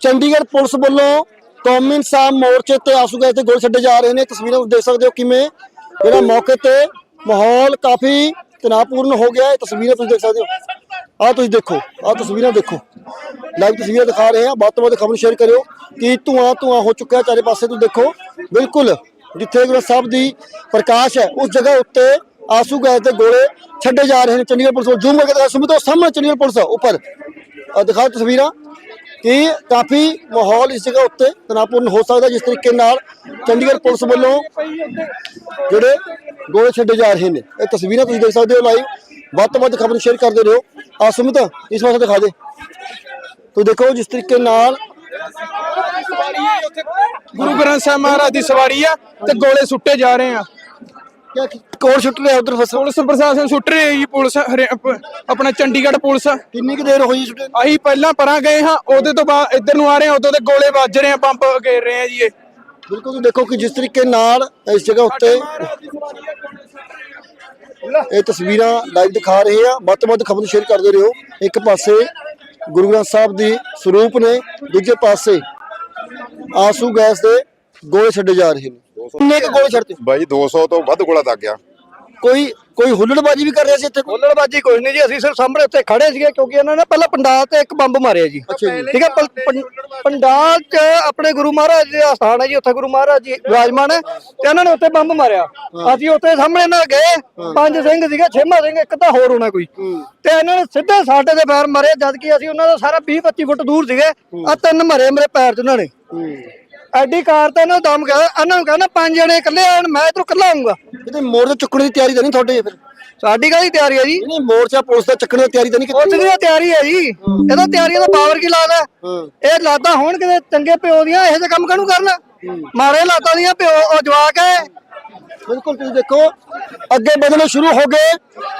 Chandigarh police ਵੱਲੋਂ ਕੌਮੀ ਇਨਸਾਫ ਮੋਰਚੇ ਤੇ ਆਸੂ ਗਏ ਤੇ ਗੋਲ ਛੱਡੇ ਜਾ ਰਹੇ ਨੇ। ਤਸਵੀਰਾਂ ਤੁਸੀਂ ਦੇਖ ਸਕਦੇ ਹੋ ਕਿਵੇਂ ਜਿਹੜਾ ਮੌਕੇ ਤੇ ਮਾਹੌਲ ਕਾਫੀ ਤਣਾਅਪੂਰਨ ਹੋ ਗਿਆ। ਹੈ ਤਸਵੀਰਾਂ ਤੁਸੀਂ ਦੇਖ ਸਕਦੇ ਹੋ। ਆਹ ਤੁਸੀਂ ਦੇਖੋ, ਆਹ ਤਸਵੀਰਾਂ ਦੇਖੋ। ਲਾਈਵ ਤਸਵੀਰਾਂ ਦਿਖਾ ਰਹੇ ਹਾਂ। ਵੱਧ ਤੋਂ ਵੱਧ ਖਬਰ ਸ਼ੇਅਰ ਕਰਿਓ ਕਿ ਧੂਆਂ ਧੂਆਂ ਹੋ ਚੁੱਕਾ ਹੈ। ਚਾਰੇ ਪਾਸੇ ਤੁਸੀਂ ਦੇਖੋ। ਬਿਲਕੁਲ ਜਿੱਥੇ ਗੁਰੂ ਸਾਹਿਬ ਦੀ ਪ੍ਰਕਾਸ਼ ਹੈ, ਉਸ ਜਗ੍ਹਾ ਉੱਤੇ ਆਸੂ ਗੈਸ ਦੇ ਗੋਲੇ ਛੱਡੇ ਜਾ ਰਹੇ ਨੇ। ਚੰਡੀਗੜ੍ਹ ਪੁਲਿਸ ਵੱਲੋਂ ਜ਼ੂਮ ਕਰਕੇ ਦਿਖਾ। ਸੁਮਿਤੋ, ਸਾਹਮਣੇ ਚੰਡੀਗੜ੍ਹ ਪੁਲਿਸ ਉੱਪਰ। ਆਹ ਦਿਖਾਓ ਤਸਵੀਰਾਂ। ਕਿ ਕਾਫੀ ਮਾਹੌਲ ਇਸ ਜਗ੍ਹਾ ਉੱਤੇ ਤਣਾਅਪੂਰਨ ਹੋ ਸਕਦਾ ਜਿਸ ਤਰੀਕੇ ਨਾਲ ਚੰਡੀਗੜ੍ਹ ਪੁਲਿਸ ਵੱਲੋਂ ਜਿਹੜੇ ਗੋਲੇ ਛੱਡੇ ਜਾ ਰਹੇ ਨੇ। ਇਹ ਤਸਵੀਰਾਂ ਤੁਸੀਂ ਦੇਖ ਸਕਦੇ ਹੋ ਲਾਈਵ ਵੱਧ ਤੋਂ ਵੱਧ ਖਬਰ ਸ਼ੇਅਰ ਕਰਦੇ ਰਹੋ। ਆ ਇਸ ਪਾਸੇ ਦਿਖਾ ਦੇ। ਤੁਸੀਂ ਦੇਖੋ ਜਿਸ ਤਰੀਕੇ ਨਾਲ ਗੁਰੂ ਗ੍ਰੰਥ ਸਾਹਿਬ ਮਹਾਰਾਜ ਦੀ ਸਵਾਰੀ ਆ ਤੇ ਗੋਲੇ ਸੁੱਟੇ ਜਾ ਰਹੇ ਆ। ਕਿਆ ਕੋਲ ਛੁੱਟ ਰਿਹਾ ਉਧਰ ਫਸਲ ਪੁਲਿਸ ਪ੍ਰਸ਼ਾਸਨ ਸੁੱਟ ਰਹੇ ਜੀ ਪੁਲਿਸ ਹਰਿ- ਅਪ- ਆਪਣਾ ਚੰਡੀਗੜ੍ਹ ਪੁਲਿਸ। ਕਿੰਨੀ ਕੁ ਦੇਰ ਹੋਈ ਛੁੱਟੇ ਨੂੰ? ਅਸੀਂ ਪਹਿਲਾਂ ਪਰਾਂ ਗਏ ਹਾਂ ਉਹਦੇ ਤੋਂ ਬਾਅਦ ਇੱਧਰ ਨੂੰ ਆ ਰਹੇ ਹਾਂ ਉਦੋਂ ਤੇ ਗੋਲੇ ਵੱਜ ਰਹੇ ਆ ਪੰਪ ਘੇਰ ਰਹੇ ਆ ਜੀ ਇਹ। ਬਿਲਕੁਲ ਤੁਸੀਂ ਦੇਖੋ ਕਿ ਜਿਸ ਤਰੀਕੇ ਨਾਲ ਇਸ ਜਗ੍ਹਾ ਉੱਤੇ ਇਹ ਤਸਵੀਰਾਂ ਲਾਈਵ ਦਿਖਾ ਰਹੇ ਆ ਵੱਧ ਤੋਂ ਵੱਧ ਖਬਰ ਸ਼ੇਅਰ ਕਰਦੇ ਰਹੋ। ਇੱਕ ਪਾਸੇ ਗੁਰੂ ਗ੍ਰੰਥ ਸਾਹਿਬ ਦੀ ਸਰੂਪ ਨੇ ਦੂਜੇ ਪਾਸੇ ਆਸੂ ਗੈਸ ਦੇ ਗੋਲੇ ਛੱਡੇ ਜਾ ਰਹੇ ਨੇ। ਕਿੰਨੇ ਕੁ ਗੋਲੇ ਛੱਡਤੇ ਬਾਈ 200 ਤੋਂ ਵੱਧ ਗੋਲਾ ਲੱਗ ਗਿਆ। ਕੋਈ ਕੋਈ ਹੁੱਲੜਬਾਜੀ ਵੀ ਕਰ ਰਿਹਾ ਸੀ ਇੱਥੇ ਹੁੱਲੜਬਾਜੀ ਕੁਝ ਨਹੀਂ ਜੀ ਅਸੀਂ ਸਿਰਫ ਸਾਹਮਣੇ ਉੱਤੇ ਖੜੇ ਸੀਗੇ ਕਿਉਂਕਿ ਇਹਨਾਂ ਨੇ ਪਹਿਲਾਂ ਪੰਡਾਲ ਤੇ ਇੱਕ ਬੰਬ ਮਾਰਿਆ ਜੀ। ਅੱਛਾ ਜੀ। ਠੀਕ ਹੈ ਪੰ- ਪੰ- ਪੰਡਾਲ 'ਚ ਆਪਣੇ ਗੁਰੂ ਮਹਾਰਾਜ ਦੇ ਸਥਾਨ ਹੈ ਜੀ ਉੱਥੇ ਗੁਰੂ ਮਹਾਰਾਜ ਜੀ ਵਿਰਾਜਮਾਨ ਹੈ ਤੇ ਇਹਨਾਂ ਨੇ ਉੱਤੇ ਬੰਬ ਮਾਰਿਆ। ਅਸੀਂ ਉੱਤੇ ਸਾਹਮਣੇ ਨਾਲ ਗਏ ਪੰਜ ਸਿੰਘ ਸੀਗੇ ਛੇਵਾਂ ਸਿੰਘ ਇੱਕ ਤਾਂ ਹੋਰ ਹੋਣਾ ਕੋਈ। ਤੇ ਇਹਨਾਂ ਨੇ ਸਿੱਧੇ ਸਾਡੇ ਦੇ ਪੈਰ ਮਾਰੇ ਜਦ ਕਿ ਅਸੀਂ ਉਹਨਾਂ ਦਾ ਸਾਰਾ 20 25 ਫੁੱਟ ਦੂਰ ਸੀਗੇ ਆ ਤਿੰਨ ਮਰੇ ਮੇਰੇ ਪੈਰ 'ਚ ਉਹਨਾਂ ਨੇ। ਐਡੀ ਕਾਰ ਤਾਂ ਇਹਨਾਂ ਨੂੰ ਦਮ ਗਿਆ ਇਹਨਾਂ ਨੂੰ ਕਹਿੰਦਾ ਪੰਜ ਜਣੇ ਇਕੱਲੇ ਆਣ ਮੈਂ ਇਧਰੋਂ ਇਕੱਲਾ ਆਉਂਗਾ ਕਿਤੇ ਮੋਰਚਾ ਚੁੱਕਣ ਦੀ ਤਿਆਰੀ ਤਾਂ ਨਹੀਂ ਤੁਹਾਡੇ ਫਿਰ? ਸਾਡੀ ਕਾਹਦੀ ਤਿਆਰੀ ਹੈ ਜੀ? ਨਹੀਂ ਮੋਰਚਾ ਪੁਲਿਸ ਦਾ ਚੱਕਣ ਦੀ ਤਿਆਰੀ ਤਾਂ ਨਹੀਂ ਕੀਤੀ? ਦੀ ਤਾਂ ਤਿਆਰੀ ਹੈ ਜੀ। ਇਹਦਾ ਤਿਆਰੀ ਦਾ ਪਾਵਰ ਕੀ ਲਾਦਾ? ਇਹ ਲਾਦਾ ਹੋਣ ਕਿਤੇ ਚੰਗੇ ਪਿਓ ਦੀਆਂ ਇਹੋ ਜਿਹੇ ਕੰਮ ਕਾਹਨੂੰ ਕਰਨਾ? ਮਾਰੇ ਲਾਦਾ ਦੀਆਂ ਪਿਓ ਉਹ ਜਵਾਕ ਹੈ ਬਿਲਕੁਲ ਤੁਸੀਂ ਦੇਖੋ ਅੱਗੇ ਵਧਣੇ ਸ਼ੁਰੂ ਹੋ ਗਏ।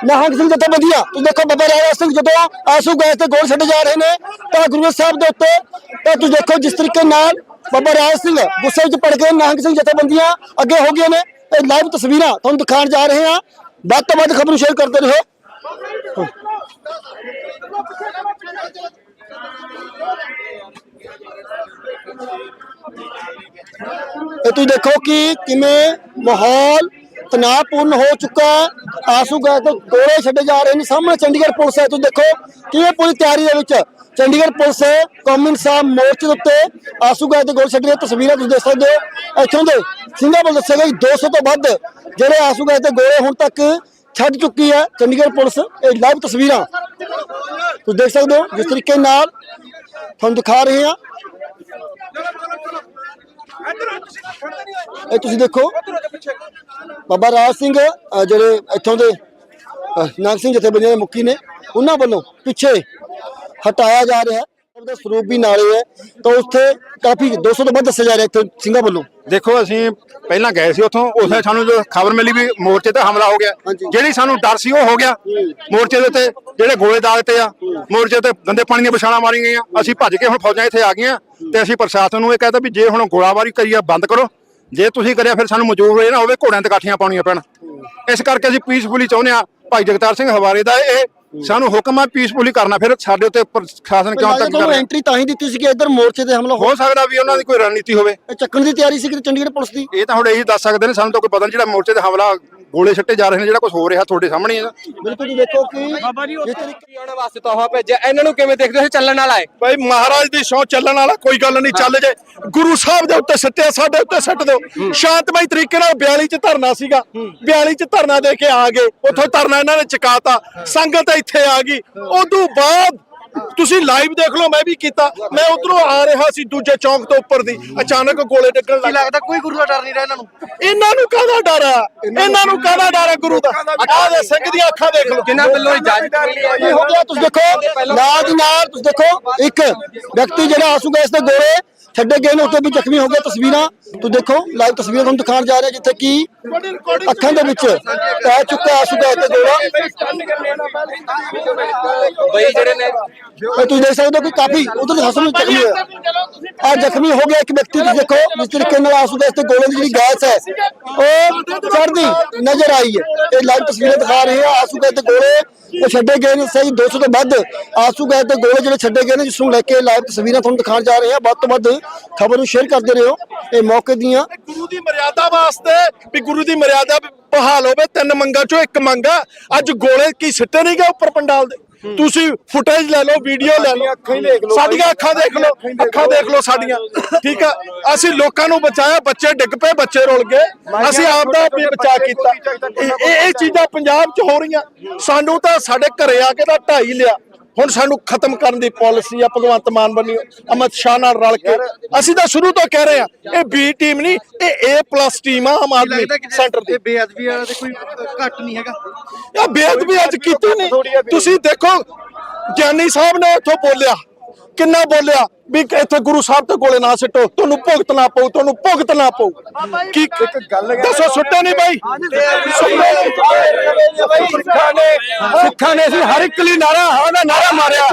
ਨਿਹੰਗ ਸਿੰਘ ਜਥੇਬੰਦੀਆਂ ਤੁਸੀਂ ਦੇਖੋ ਬਾਬਾ ਰਾਜਾ ਸਿੰਘ ਜਦੋਂ ਆਸੂ ਗਏ ਤੇ ਗੋਲ ਛੱਡੇ ਜਾ ਰਹੇ ਨੇ ਤਾਂ ਗੁਰੂ ਸਾਹਿਬ ਦੇ ਉੱਤੇ ਤਾਂ ਤੁਸੀਂ ਦੇਖੋ ਜਿਸ ਤਰੀਕੇ ਨਾਲ ਬਾਬਾ ਰਾਜ ਸਿੰਘ, ਗੁੱਸੇ ਵਿੱਚ ਪੜ ਗਏ ਨਿਹੰਗ ਸਿੰਘ ਜਥੇਬੰਦੀਆਂ ਅੱਗੇ ਹੋ ਗਏ ਨੇ। ਇਹ ਲਾਈਵ ਤਸਵੀਰਾਂ ਤੁਹਾਨੂੰ ਦਿਖਾਉਣ ਜਾ ਰਹੇ ਹਾਂ। ਵੱਧ ਤੋਂ ਵੱਧ ਖਬਰ ਨੂੰ ਸ਼ੇਅਰ ਕਰਦੇ ਰਹੋ। ਇਹ ਤੁਸੀਂ ਦੇਖੋ ਕਿ ਕਿਵੇਂ ਮਾਹੌਲ ਤਣਾਅਪੂਰਨ ਹੋ ਚੁੱਕਾ ਆਸੂ ਗੈਸ ਦੇ ਗੋਲੇ ਛੱਡੇ ਜਾ ਰਹੇ ਨੇ। ਸਾਹਮਣੇ ਚੰਡੀਗੜ੍ਹ ਪੁਲਿਸ ਹੈ। ਤੁਸੀਂ ਦੇਖੋ ਕਿਵੇਂ ਪੂਰੀ ਤਿਆਰੀ ਦੇ ਵਿੱਚ ਚੰਡੀਗੜ੍ਹ ਪੁਲਿਸ ਕੌਮੀ ਇਨਸਾਫ ਮੋਰਚੇ ਦੇ ਉੱਤੇ ਆਸੂ ਗਾਇ ਤੇ ਗੋਲ ਛੱਡ ਰਹੀਆਂ ਤਸਵੀਰਾਂ ਤੁਸੀਂ ਦੇਖ ਸਕਦੇ ਹੋ। ਇੱਥੋਂ ਦੇ ਸਿੰਘਾਂ ਵੱਲ ਦੱਸਿਆ ਗਿਆ 200 ਤੋਂ ਵੱਧ ਜਿਹੜੇ ਆਸੂ ਗੈਸ ਦੇ ਗੋਲੇ ਹੁਣ ਤੱਕ ਛੱਡ ਚੁੱਕੀ ਹੈ ਚੰਡੀਗੜ੍ਹ ਪੁਲਿਸ। ਇਹ ਲਾਈਵ ਤਸਵੀਰਾਂ ਤੁਸੀਂ ਦੇਖ ਸਕਦੇ ਹੋ ਜਿਸ ਤਰੀਕੇ ਨਾਲ ਤੁਹਾਨੂੰ ਦਿਖਾ ਰਹੇ ਹਾਂ। ਇਹ ਤੁਸੀਂ ਦੇਖੋ ਬਾਬਾ ਰਾਜ ਸਿੰਘ ਜਿਹੜੇ ਇੱਥੋਂ ਦੇ ਅ, ਨਾਗ ਸਿੰਘ ਜਥੇਬੰਦੀਆਂ ਦੇ ਮੁਖੀ ਨੇ ਉਹਨਾਂ ਵੱਲੋਂ ਪਿੱਛੇ ਹਟਾਇਆ ਜਾ ਰਿਹਾ ਹੈ ਉਹਦਾ ਸਰੂਪ ਵੀ ਨਾਲੇ ਹੈ। ਤਾਂ ਉੱਥੇ ਕਾਫੀ 200 ਤੋਂ ਵੱਧ ਦੱਸਿਆ ਜਾ ਰਿਹਾ ਇੱਥੇ ਸਿੰਘਾਂ ਵੱਲੋਂ। ਦੇਖੋ ਅਸੀਂ ਪਹਿਲਾਂ ਗਏ ਸੀ ਉੱਥੋਂ ਉਸੇ ਸਾਨੂੰ ਜੋ ਖਬਰ ਮਿਲੀ ਵੀ ਮੋਰਚੇ ਤੇ ਹਮਲਾ ਹੋ ਗਿਆ। ਜਿਹੜੀ ਸਾਨੂੰ ਡਰ ਸੀ ਉਹ ਹੋ ਗਿਆ। ਮੋਰਚੇ ਦੇ ਉੱਤੇ ਜਿਹੜੇ ਗੋਲੇ ਦਾਗਤੇ ਆ ਮੋਰਚੇ ਤੇ ਗੰਦੇ ਪਾਣੀ ਦੀਆਂ ਵਿਛਾਣਾ ਮਾਰੀਆਂ ਗਈਆਂ। ਅਸੀਂ ਭੱਜ ਕੇ ਹੁਣ ਫੌਜਾਂ ਇੱਥੇ ਆ ਗਈਆਂ ਤੇ ਅਸੀਂ ਪ੍ਰਸ਼ਾਸਨ ਨੂੰ ਇਹ ਕਹਿੰਦਾ ਵੀ ਜੇ ਹੁਣ ਗੋਲਾਬਾਰੀ ਕਰੀਆ ਬੰਦ ਕਰੋ। ਜੇ ਤੁਸੀਂ ਕਰਿਆ ਫਿਰ ਸਾਨੂੰ ਮਨਜ਼ੂਰ ਇਹ ਨਾ ਹੋਵੇ ਘੋੜਿਆਂ ਤੇ ਕਾਠੀਆਂ ਪਾਉਣੀਆਂ ਪੈਣ। ਇਸ ਕਰਕੇ ਅਸੀਂ ਪੀਸਫੁਲੀ ਚਾਹੁੰਦੇ ਆ ਭਾਈ ਜਗਤਾਰ ਸਿੰਘ ਹਵਾਰੇ ਦਾ ਇਹ ਸਾਨੂੰ ਹੁਕਮ ਆ ਪੀਸਫੁਲੀ ਕਰਨਾ ਫਿਰ ਸਾਡੇ ਉੱਤੇ ਪ੍ਰਸ਼ਾਸਨ ਕਿਉਂ ਤੱਕ ਕਰ ਰਿਹਾ? ਐਂਟਰੀ ਤਾਂ ਹੀ ਦਿੱਤੀ ਸੀ ਕਿ ਇੱਧਰ ਮੋਰਚੇ ਤੇ ਹਮਲਾ ਹੋ ਸਕਦਾ ਵੀ ਉਹਨਾਂ ਦੀ ਕੋਈ ਰਣਨੀਤੀ ਹੋਵੇ। ਇਹ ਚੱਕਣ ਦੀ ਤਿਆਰੀ ਸੀ ਕਿ ਚੰਡੀਗੜ੍ਹ ਪੁਲਿਸ ਦੀ। ਇਹ ਤਾਂ ਹੁਣ ਇਹੀ ਦੱਸ ਸਕਦੇ ਨੇ ਸਾਨੂੰ ਤਾਂ ਕੋਈ ਪਤਾ ਨਹੀਂ ਜਿਹੜਾ ਮੋਰਚੇ ਤੇ ਹਮਲਾ ਗੋਲੇ ਛੱਟੇ ਜਾ ਰਹੇ ਨੇ ਜਿਹੜਾ ਕੁਝ ਹੋ ਰਿਹਾ ਤੁਹਾਡੇ ਸਾਹਮਣੇ ਹੈ ਬਿਲਕੁਲ ਜੀ ਦੇਖੋ ਕਿ ਜਿਸ ਤਰੀਕੇ ਆਉਣ ਵਾਸਤੇ ਤੋਹਫਾ ਭੇਜਿਆ ਇਹਨਾਂ ਨੂੰ ਕਿਵੇਂ ਦੇਖਦੇ ਹੋ ਚੱਲਣ ਵਾਲਾ ਹੈ? ਭਾਈ ਮਹਾਰਾਜ ਦੀ ਸੌ ਚੱਲਣ ਵਾਲਾ ਕੋਈ ਗੱਲ ਨਹੀਂ ਚੱਲ ਜੇ। ਗੁਰੂ ਸਾਹਿਬ ਦੇ ਉੱਤੇ ਸੱਟਿਆ ਸਾਡੇ ਉੱਤੇ ਸੱਟ ਦਿਓ। ਸ਼ਾਂਤਮਈ ਤਰੀਕੇ ਨਾਲ 42 ਚ ਧਰਨਾ ਸੀਗਾ। 42 ਚ ਧਰਨਾ ਦੇ ਕੇ ਆ ਗਏ। ਉੱਥੋਂ ਧਰਨਾ ਇਹਨਾਂ ਨੇ ਚਕਾਤਾ। ਸੰਗਤ ਇੱਥੇ ਆ ਗਈ। ਉਦੋਂ ਬਾਅਦ ਤੁਸੀਂ ਲਾਈਵ ਦੇਖ ਲਓ ਮੈਂ ਵੀ ਕੀਤਾ। ਮੈਂ ਉਧਰੋਂ ਆ ਰਿਹਾ ਸੀ ਦੂਜੇ ਚੌਂਕ ਤੋਂ ਉੱਪਰ ਦੀ। ਅਚਾਨਕ ਗੋਲੇ ਡਿੱਗਣ ਲੱਗ ਲੱਗਦਾ ਕੋਈ ਗੁਰੂ ਦਾ ਡਰ ਨਹੀਂ ਰਿਹਾ ਇਹਨਾਂ ਨੂੰ? ਇਹਨਾਂ ਨੂੰ ਕਾਹਦਾ ਡਰ ਆ? ਇਹਨਾਂ ਨੂੰ ਕਾਹਦਾ ਡਰ ਆ ਗੁਰੂ ਦਾ? ਆਹ ਦੇ ਸਿੰਘ ਦੀਆਂ ਅੱਖਾਂ ਦੇਖ ਲਓ। ਜਿਨ੍ਹਾਂ ਵੱਲੋਂ ਇਜਾਜ਼ਤ ਮਿਲੀ ਹੈ ਗਿਆ ਤੁਸੀਂ ਦੇਖੋ ਨਾਲ ਦੀ ਨਾਲ ਤੁਸੀਂ ਦੇਖੋ ਇੱਕ ਵਿਅਕਤੀ ਜਿਹੜਾ ਆਸੂ ਗੈਸ ਦੇ ਗੋਲੇ ਛੱਡੇ ਗਏ ਨੇ ਉੱਤੇ ਵੀ ਜ਼ਖਮੀ ਹੋ ਗਿਆ ਤਸਵੀਰਾਂ। ਤੁਸੀਂ ਦੇਖੋ ਲਾਈਵ ਤਸਵੀਰਾਂ ਤੁਹਾਨੂੰ ਦਿਖਾਉਣ ਜਾ ਰਹੇ ਜਿੱਥੇ ਕੀ ਅੱਖਾਂ ਦੇ ਵਿੱਚ ਪੈ ਚੁੱਕਾ ਆਸੂ ਦੇ ਗੋਲਾ ਬਈ ਜਿਹੜੇ ਨੇ ਤੁਸੀਂ ਦੇਖ ਸਕਦੇ ਹੋ ਕਿ ਕਾਫੀ ਉਧਰ ਹਸਨ ਜ਼ਖਮੀ ਹੋਇਆ ਆ ਜ਼ਖਮੀ ਹੋ ਗਿਆ ਇੱਕ ਵਿਅਕਤੀ ਤੁਸੀਂ ਦੇਖੋ ਜਿਸ ਤਰੀਕੇ ਨਾਲ ਆਸੂ ਗੈਸ ਤੇ ਗੋਲੇ ਦੀ ਜਿਹੜੀ ਗੈਸ ਹੈ ਉਹ ਚੜਦੀ ਨਜ਼ਰ ਆਈ ਹੈ। ਇਹ ਲਾਈਵ ਤਸਵੀਰਾਂ ਦਿਖਾ ਰਹੇ ਆ ਆਸੂ ਗੈਸ ਤੇ ਗੋਲੇ ਉਹ ਛੱਡੇ ਗਏ ਨੇ। ਸਹੀ 200 ਤੋਂ ਵੱਧ ਆਸੂ ਗੈਸ ਤੇ ਗੋਲੇ ਜਿਹੜੇ ਛੱਡੇ ਗਏ ਨੇ ਜਿਸ ਨੂੰ ਲੈ ਕੇ ਲਾਈਵ ਤਸਵੀਰਾਂ ਤੁਹਾਨੂੰ ਦਿਖਾਉਣ ਜਾ ਰਹੇ ਹਾਂ ਵੱਧ ਤੋਂ ਵੱਧ ਖਬਰ ਨੂੰ ਸ਼ੇਅਰ ਕਰਦੇ ਰਹੋ। ਇਹ ਮੌਕੇ ਦੀਆਂ ਗੁਰੂ ਦੀ ਮਰਿਆਦਾ ਵਾਸਤੇ ਵੀ ਗੁਰੂ ਦੀ ਮਰਿਆਦਾ ਬਹਾਲ ਹੋਵੇ ਤਿੰਨ ਮੰਗਾਂ ਚੋਂ ਇੱਕ ਮੰਗ ਅੱਜ ਗੋਲੇ ਕੀ ਸਿੱਟੇ ਨਹੀਂ ਗਏ ਉੱਪਰ ਪੰਡਾਲ ਦੇ? ਤੁਸੀਂ ਫੁਟੇਜ ਲੈ ਲਓ ਵੀਡੀਓ ਲੈ ਲਓ। ਅੱਖਾਂ ਹੀ ਦੇਖ ਲਓ ਸਾਡੀਆਂ ਅੱਖਾਂ ਦੇਖ ਲਓ ਅੱਖਾਂ ਦੇਖ ਲਓ। ਸਾਡੀਆਂ। ਠੀਕ ਆ? ਅਸੀਂ ਲੋਕਾਂ ਨੂੰ ਬਚਾਇਆ ਬੱਚੇ ਡਿੱਗ ਪਏ ਬੱਚੇ ਰੁਲ ਗਏ। ਅਸੀਂ ਆਪ ਦਾ ਵੀ ਬਚਾ ਕੀਤਾ। ਇਹ ਚੀਜ਼ਾਂ ਪੰਜਾਬ 'ਚ ਹੋ ਰਹੀਆਂ। ਸਾਨੂੰ ਤਾਂ ਸਾਡੇ ਘਰੇ ਆ ਕੇ ਤਾਂ ਢਾਈ ਲਿਆ। ਹੁਣ ਸਾਨੂੰ ਖਤਮ ਕਰਨ ਦੀ ਪਾਲਿਸੀ ਆ ਭਗਵੰਤ ਮਾਨ ਬਣੀ ਅਮਿਤ ਸ਼ਾਹ ਨਾਲ ਰਲ ਕੇ। ਅਸੀਂ ਤਾਂ ਸ਼ੁਰੂ ਤੋਂ ਕਹਿ ਰਹੇ ਆ ਇਹ ਬੀ ਟੀਮ ਨਹੀਂ ਇਹ ਏ ਪਲੱਸ ਟੀਮ ਆ ਆਮ ਆਦਮੀ ਸੈਂਟਰ ਦੀ। ਬੇਅਦਬੀ ਵਾਲਾ ਤੇ ਕੋਈ ਘੱਟ ਨਹੀਂ ਹੈਗਾ? ਇਹ ਬੇਅਦਬੀ ਅੱਜ ਕੀਤੀ ਨਹੀਂ। ਤੁਸੀਂ ਦੇਖੋ ਗਿਆਨੀ ਸਾਹਿਬ ਨੇ ਉੱਥੋਂ ਬੋਲਿਆ। ਕਿੰਨਾ ਬੋਲਿਆ? ਵੀ ਇੱਥੇ ਗੁਰੂ ਸਾਹਿਬ ਤੇ ਗੋਲੇ ਨਾ ਸਿੱਟੋ ਤੁਹਾਨੂੰ ਭੁਗਤਣਾ ਪਊ ਤੁਹਾਨੂੰ ਭੁਗਤਣਾ ਪਊ। ਕੀ ਇੱਕ ਗੱਲ ਦੱਸੋ ਸੁੱਟੇ ਨਹੀਂ ਬਾਈ? ਸਿੱਖਾਂ ਨੇ ਸਿੱਖਾਂ ਨੇ ਅਸੀਂ ਹਰ ਇੱਕ ਲਈ ਨਾਰਾ ਹਾਂ ਦਾ ਨਾਰਾ ਮਾਰਿਆ।